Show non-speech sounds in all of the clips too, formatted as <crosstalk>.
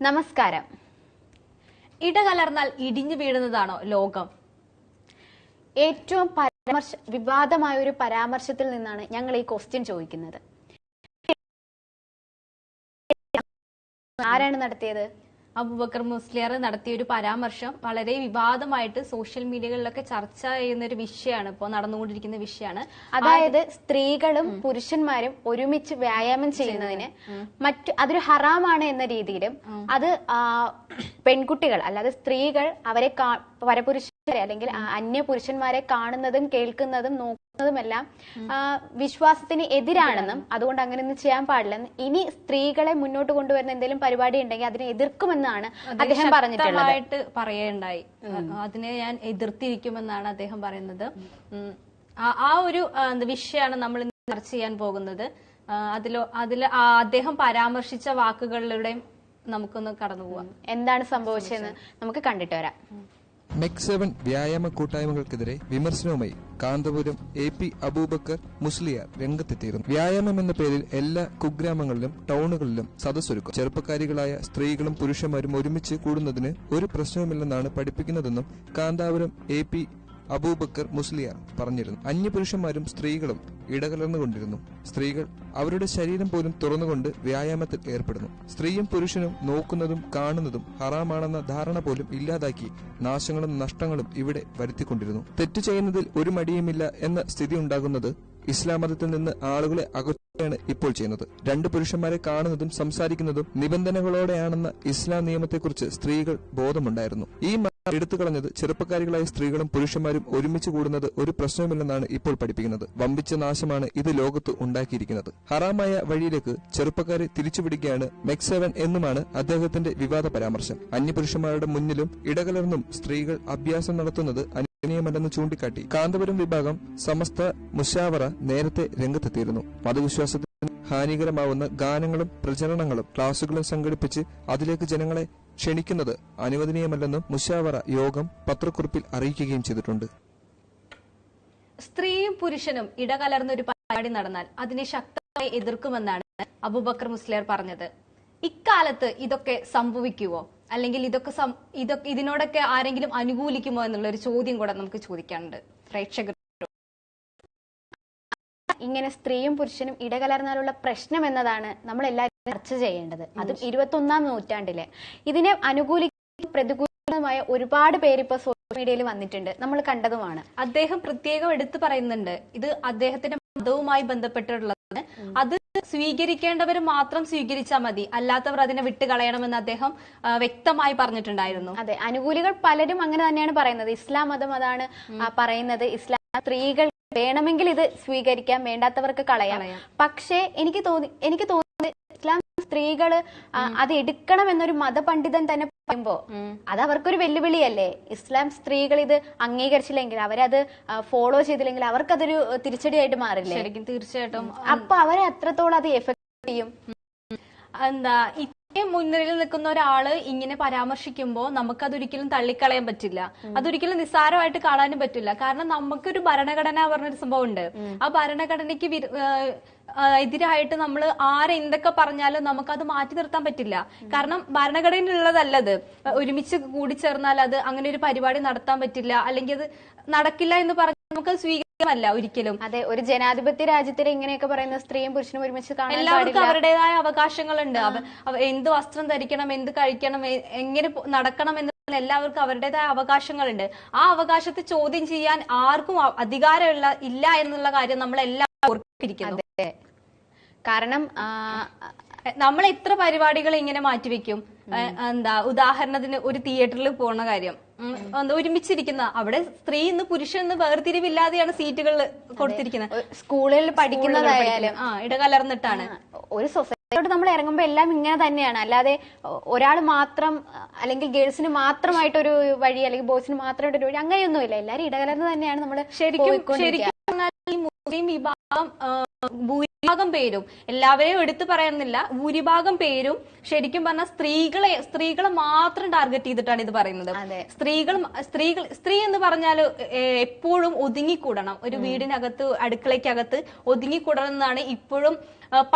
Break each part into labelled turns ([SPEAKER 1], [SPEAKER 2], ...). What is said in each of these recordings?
[SPEAKER 1] നമസ്കാരം.
[SPEAKER 2] ഇടകലർന്നാൽ ഇടിഞ്ഞു വീഴുന്നതാണോ ലോകം?
[SPEAKER 1] ഏറ്റവും പരാമർശ വിവാദമായ ഒരു പരാമർശത്തിൽ നിന്നാണ് ഞങ്ങൾ ഈ ക്വസ്റ്റ്യൻ ചോദിക്കുന്നത്. ആരാണ് നടത്തിയത്?
[SPEAKER 2] അബൂബക്കർ മുസ്ലിയർ നടത്തിയ ഒരു പരാമർശം വളരെ വിവാദമായിട്ട് സോഷ്യൽ മീഡിയകളിലൊക്കെ ചർച്ച ചെയ്യുന്ന ഒരു വിഷയമാണ് ഇപ്പോൾ നടന്നുകൊണ്ടിരിക്കുന്ന വിഷയമാണ്.
[SPEAKER 1] അതായത് സ്ത്രീകളും പുരുഷന്മാരും ഒരുമിച്ച് വ്യായാമം ചെയ്യുന്നതിന് മറ്റു അതൊരു ഹറാമാണ് എന്ന രീതിയിലും അത് പെൺകുട്ടികൾ അല്ലാതെ സ്ത്രീകൾ അവരെ കാ- പരപുരുഷരെ അല്ലെങ്കിൽ അന്യ പുരുഷന്മാരെ കാണുന്നതും കേൾക്കുന്നതും നോക്കുന്നതുമെല്ലാം എല്ലാം വിശ്വാസത്തിന് എതിരാണെന്നും അതുകൊണ്ട് അങ്ങനെയൊന്നും ചെയ്യാൻ പാടില്ലെന്നും ഇനി സ്ത്രീകളെ മുന്നോട്ട് കൊണ്ടുവരുന്ന എന്തെങ്കിലും പരിപാടി ഉണ്ടെങ്കിൽ അതിനെ എതിർക്കുമെന്നാണ് അദ്ദേഹം പറഞ്ഞിട്ടുള്ളത്.
[SPEAKER 2] പറയേണ്ടായി അതിനെ ഞാൻ എതിർത്തിരിക്കുമെന്നാണ് അദ്ദേഹം പറയുന്നത്. ആ- ഒരു വിഷയമാണ് നമ്മൾ ചർച്ച ചെയ്യാൻ പോകുന്നത്. അതിലോ അതിൽ അദ്ദേഹം പരാമർശിച്ച വാക്കുകളിലൂടെ നമുക്കൊന്ന് കടന്നു പോവാം
[SPEAKER 1] എന്താണ് സംഭവിച്ചതെന്ന് നമുക്ക് കണ്ടിട്ട് വരാം.
[SPEAKER 3] മെക് സെവൻ വ്യായാമ കൂട്ടായ്മകൾക്കെതിരെ വിമർശനവുമായി കാന്തപുരം എ പി അബൂബക്കർ മുസ്ലിയാർ രംഗത്തെത്തിയിരുന്നു. വ്യായാമം എന്ന പേരിൽ എല്ലാ കുഗ്രാമങ്ങളിലും ടൗണുകളിലും സദസ്സൊരുക്കും. ചെറുപ്പക്കാരികളായ സ്ത്രീകളും പുരുഷന്മാരും ഒരുമിച്ച് കൂടുന്നതിന് ഒരു പ്രശ്നവുമില്ലെന്നാണ് പഠിപ്പിക്കുന്നതെന്നും കാന്താപുരം എ പി അബൂബക്കർ മുസ്ലിയാർ പറഞ്ഞിരുന്നു. അന്യപുരുഷന്മാരും സ്ത്രീകളും ഇടകലർന്നുകൊണ്ടിരുന്നു. സ്ത്രീകൾ അവരുടെ ശരീരം പോലും തുറന്നുകൊണ്ട് വ്യായാമത്തിൽ ഏർപ്പെടുന്നു. സ്ത്രീയും പുരുഷനും നോക്കുന്നതും കാണുന്നതും ഹറാമാണെന്ന ധാരണ പോലും ഇല്ലാതാക്കി നാശങ്ങളും നഷ്ടങ്ങളും ഇവിടെ വരുത്തിക്കൊണ്ടിരുന്നു. തെറ്റു ചെയ്യുന്നതിൽ ഒരു മടിയുമില്ല എന്ന സ്ഥിതി ഉണ്ടാകുന്നത് ഇസ്ലാം മതത്തിൽ നിന്ന് ആളുകളെ അകറ്റുകയാണ് ഇപ്പോൾ ചെയ്യുന്നത്. രണ്ട് പുരുഷന്മാരെ കാണുന്നതും സംസാരിക്കുന്നതും നിബന്ധനകളോടെയാണെന്ന ഇസ്ലാം നിയമത്തെക്കുറിച്ച് സ്ത്രീകൾ ബോധമുണ്ടായിരുന്നു. ഈ എടുത്തു കളഞ്ഞത് ചെറുപ്പക്കാരികളായ സ്ത്രീകളും പുരുഷന്മാരും ഒരുമിച്ച് കൂടുന്നത് ഒരു പ്രശ്നവുമില്ലെന്നാണ് ഇപ്പോൾ പഠിപ്പിക്കുന്നത്. വമ്പിച്ച നാശമാണ് ഇത് ലോകത്ത് ഉണ്ടാക്കിയിരിക്കുന്നത്. ഹറാമായ വഴിയിലേക്ക് ചെറുപ്പക്കാരെ തിരിച്ചുപിടിക്കുകയാണ് മെക്സെവൻ എന്നുമാണ് അദ്ദേഹത്തിന്റെ വിവാദ പരാമർശം. അന്യപുരുഷന്മാരുടെ മുന്നിലും ഇടകലർന്നും സ്ത്രീകൾ അഭ്യാസം നടത്തുന്നത് അനുവദനീയമല്ലെന്ന് ചൂണ്ടിക്കാട്ടി. കാന്തപുരം വിഭാഗം സമസ്ത മുഷാവറ നേരത്തെ രംഗത്തെത്തിയിരുന്നു. മതവിശ്വാസത്തിന് ഹാനികരമാവുന്ന ഗാനങ്ങളും പ്രചരണങ്ങളും ക്ലാസുകളും സംഘടിപ്പിച്ച് അതിലേക്ക് ജനങ്ങളെ ക്ഷണിക്കുന്നത് അനുവദനീയമല്ലെന്നും മുശാവറ യോഗം പത്രക്കുറിപ്പിൽ അറിയിക്കുകയും ചെയ്തിട്ടുണ്ട്.
[SPEAKER 2] സ്ത്രീയും പുരുഷനും ഇടകലർന്ന ഒരു പരിപാടി നടന്നാൽ അതിനെ ശക്തമായി എതിർക്കുമെന്നാണ് അബൂബക്കർ മുസ്ലിയർ പറഞ്ഞത്. ഇക്കാലത്ത് ഇതൊക്കെ സംഭവിക്കുവോ? അല്ലെങ്കിൽ ഇതൊക്കെ ഇതൊക്കെ ഇതിനോടൊക്കെ ആരെങ്കിലും അനുകൂലിക്കുമോ എന്നുള്ള ഒരു ചോദ്യം കൂടെ നമുക്ക് ചോദിക്കാനുണ്ട്. പ്രേക്ഷകർ
[SPEAKER 1] ഇങ്ങനെ സ്ത്രീയും പുരുഷനും ഇടകലർന്നാലുള്ള പ്രശ്നം എന്നതാണ് നമ്മൾ എല്ലാവരും ചർച്ച ചെയ്യേണ്ടത്. അതും ഇരുപത്തി നൂറ്റാണ്ടിലെ. നൂറ്റാണ്ടിൽ ഇതിനെ അനുകൂലിക്കുന്ന പ്രതികൂലമായ ഒരുപാട് പേര് ഇപ്പൊ സോഷ്യൽ മീഡിയയിൽ വന്നിട്ടുണ്ട്. നമ്മൾ കണ്ടതുമാണ്.
[SPEAKER 2] അദ്ദേഹം പ്രത്യേകം എടുത്തു പറയുന്നുണ്ട്. ഇത് അദ്ദേഹത്തിന്റെ മതവുമായി ബന്ധപ്പെട്ടിട്ടുള്ളതാണ് അത് സ്വീകരിക്കേണ്ടവർ മാത്രം സ്വീകരിച്ചാൽ മതി. അല്ലാത്തവർ അതിനെ വിട്ടുകളയണമെന്ന് അദ്ദേഹം വ്യക്തമായി പറഞ്ഞിട്ടുണ്ടായിരുന്നു.
[SPEAKER 1] അതെ. അനുകൂലികൾ പലരും അങ്ങനെ തന്നെയാണ് പറയുന്നത്. ഇസ്ലാം മതം അതാണ് പറയുന്നത്. ഇസ്ലാം സ്ത്രീകൾ വേണമെങ്കിൽ ഇത് സ്വീകരിക്കാം വേണ്ടാത്തവർക്ക് കളയാം. പക്ഷേ എനിക്ക് തോന്നി എനിക്ക് തോന്നുന്നത് ഇസ്ലാം സ്ത്രീകൾ അത് എടുക്കണം എന്നൊരു മതപണ്ഡിതൻ തന്നെ പറയുമ്പോ അത് അവർക്കൊരു വെല്ലുവിളിയല്ലേ? ഇസ്ലാം സ്ത്രീകൾ ഇത് അംഗീകരിച്ചില്ലെങ്കിൽ അവരത് ഫോളോ ചെയ്തില്ലെങ്കിൽ അവർക്കതൊരു തിരിച്ചടിയായിട്ട് മാറില്ലേ?
[SPEAKER 2] ശരിക്കും തീർച്ചയായിട്ടും.
[SPEAKER 1] അപ്പൊ അവരെ അത്രത്തോളം അത് എഫക്ട് ചെയ്യും.
[SPEAKER 2] എന്താ മുൻനിരയിൽ നിൽക്കുന്ന ഒരാൾ ഇങ്ങനെ പരാമർശിക്കുമ്പോൾ നമുക്കതൊരിക്കലും തള്ളിക്കളയാൻ പറ്റില്ല. അതൊരിക്കലും നിസ്സാരമായിട്ട് കാണാനും പറ്റില്ല. കാരണം നമുക്കൊരു ഭരണഘടന പറഞ്ഞൊരു സംഭവം ഉണ്ട്. ആ ഭരണഘടനയ്ക്ക് വിരു- ഏഹ് ഏഹ് എതിരായിട്ട് നമ്മൾ ആരെ എന്തൊക്കെ പറഞ്ഞാലും നമുക്കത് മാറ്റി നിർത്താൻ പറ്റില്ല. കാരണം ഭരണഘടനയിലുള്ളതല്ലത്. ഒരുമിച്ച് കൂടിച്ചേർന്നാൽ അത് അങ്ങനെ ഒരു പരിപാടി നടത്താൻ പറ്റില്ല. അല്ലെങ്കിൽ അത് നടക്കില്ല എന്ന് പറഞ്ഞാൽ നമുക്ക് സ്വീകാര്യമല്ല ഒരിക്കലും.
[SPEAKER 1] അതെ ഒരു ജനാധിപത്യ രാജ്യത്തിൽ ഇങ്ങനെയൊക്കെ പറയുന്ന സ്ത്രീയും പുരുഷനും ഒരുമിച്ച് കാണാൻ
[SPEAKER 2] എല്ലാവർക്കും അവരുടേതായ അവകാശങ്ങളുണ്ട്. അവ- അവ- എന്ത് വസ്ത്രം ധരിക്കണം എന്ത് കഴിക്കണം എങ്ങനെ നടക്കണം എന്ന് എല്ലാവർക്കും അവരുടേതായ അവകാശങ്ങളുണ്ട്. ആ അവകാശത്തെ ചോദ്യം ചെയ്യാൻ ആർക്കും അധികാരമുള്ള ഇല്ല എന്നുള്ള കാര്യം നമ്മൾ ഓർത്തിരിക്കുന്നു.
[SPEAKER 1] കാരണം
[SPEAKER 2] നമ്മൾ എത്ര പരിപാടികൾ ഇങ്ങനെ മാറ്റിവെക്കും? എന്താ ഉദാഹരണത്തിന് ഒരു തിയേറ്ററിൽ പോണ കാര്യം. ഒരുമിച്ചിരിക്കുന്ന. അവിടെ സ്ത്രീ ഇന്ന് പുരുഷൻ എന്ന് വേർതിരിവില്ലാതെയാണ് സീറ്റുകൾ കൊടുത്തിരിക്കുന്നത്
[SPEAKER 1] സ്കൂളിൽ പഠിക്കുന്നതായാലും.
[SPEAKER 2] ആ ഇടകലർന്നിട്ടാണ്.
[SPEAKER 1] ഒരു സൊസൈറ്റിയോട് നമ്മൾ ഇറങ്ങുമ്പോൾ എല്ലാം ഇങ്ങനെ തന്നെയാണ്. അല്ലാതെ ഒരാൾ മാത്രം അല്ലെങ്കിൽ ഗേൾസിന് മാത്രമായിട്ടൊരു വഴി അല്ലെങ്കിൽ ബോയ്സിന് മാത്രമായിട്ടൊരു വഴി വഴി അങ്ങനെയൊന്നുമില്ല. എല്ലാരും ഇടകലർന്ന് തന്നെയാണ് നമ്മൾ
[SPEAKER 2] ശരിക്കും ശരിക്കും പറഞ്ഞാൽ ഈ മുസ്ലിം വിഭാഗം ഭൂരിഭാഗം പേരും എല്ലാവരെയും എടുത്തു പറയുന്നില്ല ഭൂരിഭാഗം പേരും ശരിക്കും പറഞ്ഞാൽ സ്ത്രീകളെ സ്ത്രീകളെ മാത്രം ടാർഗറ്റ് ചെയ്തിട്ടാണ് ഇത് പറയുന്നത്. സ്ത്രീകൾ സ്ത്രീകൾ സ്ത്രീ എന്ന് പറഞ്ഞാൽ എപ്പോഴും ഒതുങ്ങിക്കൂടണം. ഒരു വീടിനകത്ത് അടുക്കളയ്ക്കകത്ത് ഒതുങ്ങിക്കൂടണം എന്നാണ് ഇപ്പോഴും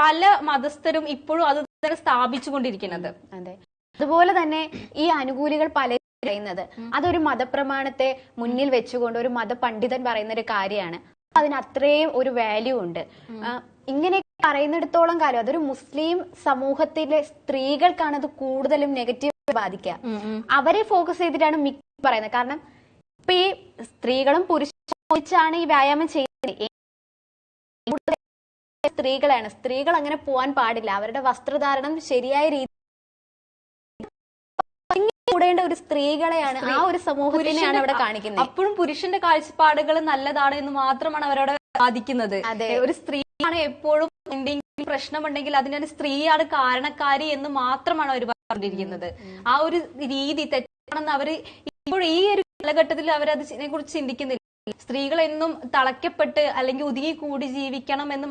[SPEAKER 2] പല മതസ്ഥരും ഇപ്പോഴും അത് തന്നെ സ്ഥാപിച്ചുകൊണ്ടിരിക്കുന്നത്.
[SPEAKER 1] അതെ. അതുപോലെ തന്നെ ഈ അനുകൂലികൾ പല പറയുന്നത്. അതൊരു മതപ്രമാണത്തെ മുന്നിൽ വെച്ചുകൊണ്ട് ഒരു മതപണ്ഡിതൻ പറയുന്ന ഒരു കാര്യമാണ്. അതിന് അത്രയും ഒരു വാല്യൂ ഉണ്ട്. ഇങ്ങനെ പറയുന്നിടത്തോളം കാലം അതൊരു മുസ്ലിം സമൂഹത്തിലെ സ്ത്രീകൾക്കാണ് അത് കൂടുതലും നെഗറ്റീവ് ബാധിക്കുക. അവരെ ഫോക്കസ് ചെയ്തിട്ടാണ് മിക്ക പറയുന്നത്. കാരണം ഇപ്പൊ ഈ സ്ത്രീകളും പുരുഷാണ് ഈ വ്യായാമം ചെയ്യുന്നത്. സ്ത്രീകളാണ്. സ്ത്രീകൾ അങ്ങനെ പോവാൻ പാടില്ല. അവരുടെ വസ്ത്രധാരണം ശരിയായ രീതി കൂടേണ്ട ഒരു സ്ത്രീകളെയാണ് ആ ഒരു സമൂഹത്തിനെയാണ് അവിടെ കാണിക്കുന്നത്.
[SPEAKER 2] അപ്പോഴും പുരുഷന്റെ കാഴ്ചപ്പാടുകൾ നല്ലതാണ് എന്ന് മാത്രമാണ് അവരവിടെ ബാധിക്കുന്നത്.
[SPEAKER 1] അതെ.
[SPEAKER 2] ഒരു സ്ത്രീയാണ് എപ്പോഴും എന്തെങ്കിലും പ്രശ്നമുണ്ടെങ്കിൽ അതിനൊരു സ്ത്രീയാണ് കാരണക്കാരി എന്ന് മാത്രമാണ് അവർ പറഞ്ഞിരിക്കുന്നത്. ആ ഒരു രീതി തെറ്റാണെന്ന് അവർ ഇപ്പോൾ ഈ ഒരു കാലഘട്ടത്തിൽ അവർ അതിനെ കുറിച്ച് ചിന്തിക്കുന്നില്ല. സ്ത്രീകൾ എന്നും തളയ്ക്കപ്പെട്ട് അല്ലെങ്കിൽ ഒതുങ്ങി കൂടി ജീവിക്കണം എന്ന്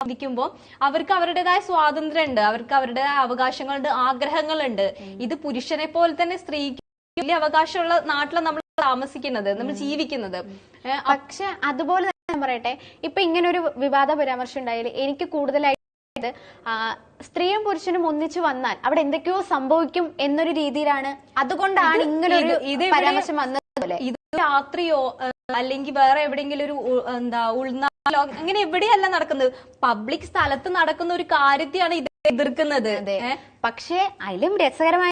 [SPEAKER 2] ചിന്തിക്കുമ്പോൾ അവർക്ക് അവരുടേതായ സ്വാതന്ത്ര്യം ഉണ്ട് അവർക്ക് അവരുടേതായ അവകാശങ്ങളുണ്ട് ആഗ്രഹങ്ങളുണ്ട്. ഇത് പുരുഷനെ പോലെ തന്നെ സ്ത്രീക്ക് വലിയ അവകാശമുള്ള നാട്ടിലാണ് നമ്മൾ താമസിക്കുന്നത് നമ്മൾ ജീവിക്കുന്നത്.
[SPEAKER 1] പക്ഷെ അതുപോലെ ഞാൻ പറയട്ടെ ഇപ്പൊ ഇങ്ങനെ ഒരു വിവാദ പരാമർശം ഉണ്ടായാൽ എനിക്ക് കൂടുതലായിട്ട് സ്ത്രീയും പുരുഷനും ഒന്നിച്ചു വന്നാൽ അവിടെ എന്തൊക്കെയോ സംഭവിക്കും എന്നൊരു രീതിയിലാണ് അതുകൊണ്ടാണ് ഇങ്ങനെ ഒരു പരാമർശം വന്നത്
[SPEAKER 2] ഇത് രാത്രിയോ അല്ലെങ്കിൽ വേറെ എവിടെയെങ്കിലും ഒരു എന്താ ഉൾനാളോ അങ്ങനെ എവിടെയല്ല നടക്കുന്നത്. പബ്ലിക് സ്ഥലത്ത് നടക്കുന്ന ഒരു കാര്യത്തെയാണ് ഇത് എതിർക്കുന്നത്.
[SPEAKER 1] പക്ഷേ അതിലും രസകരമായ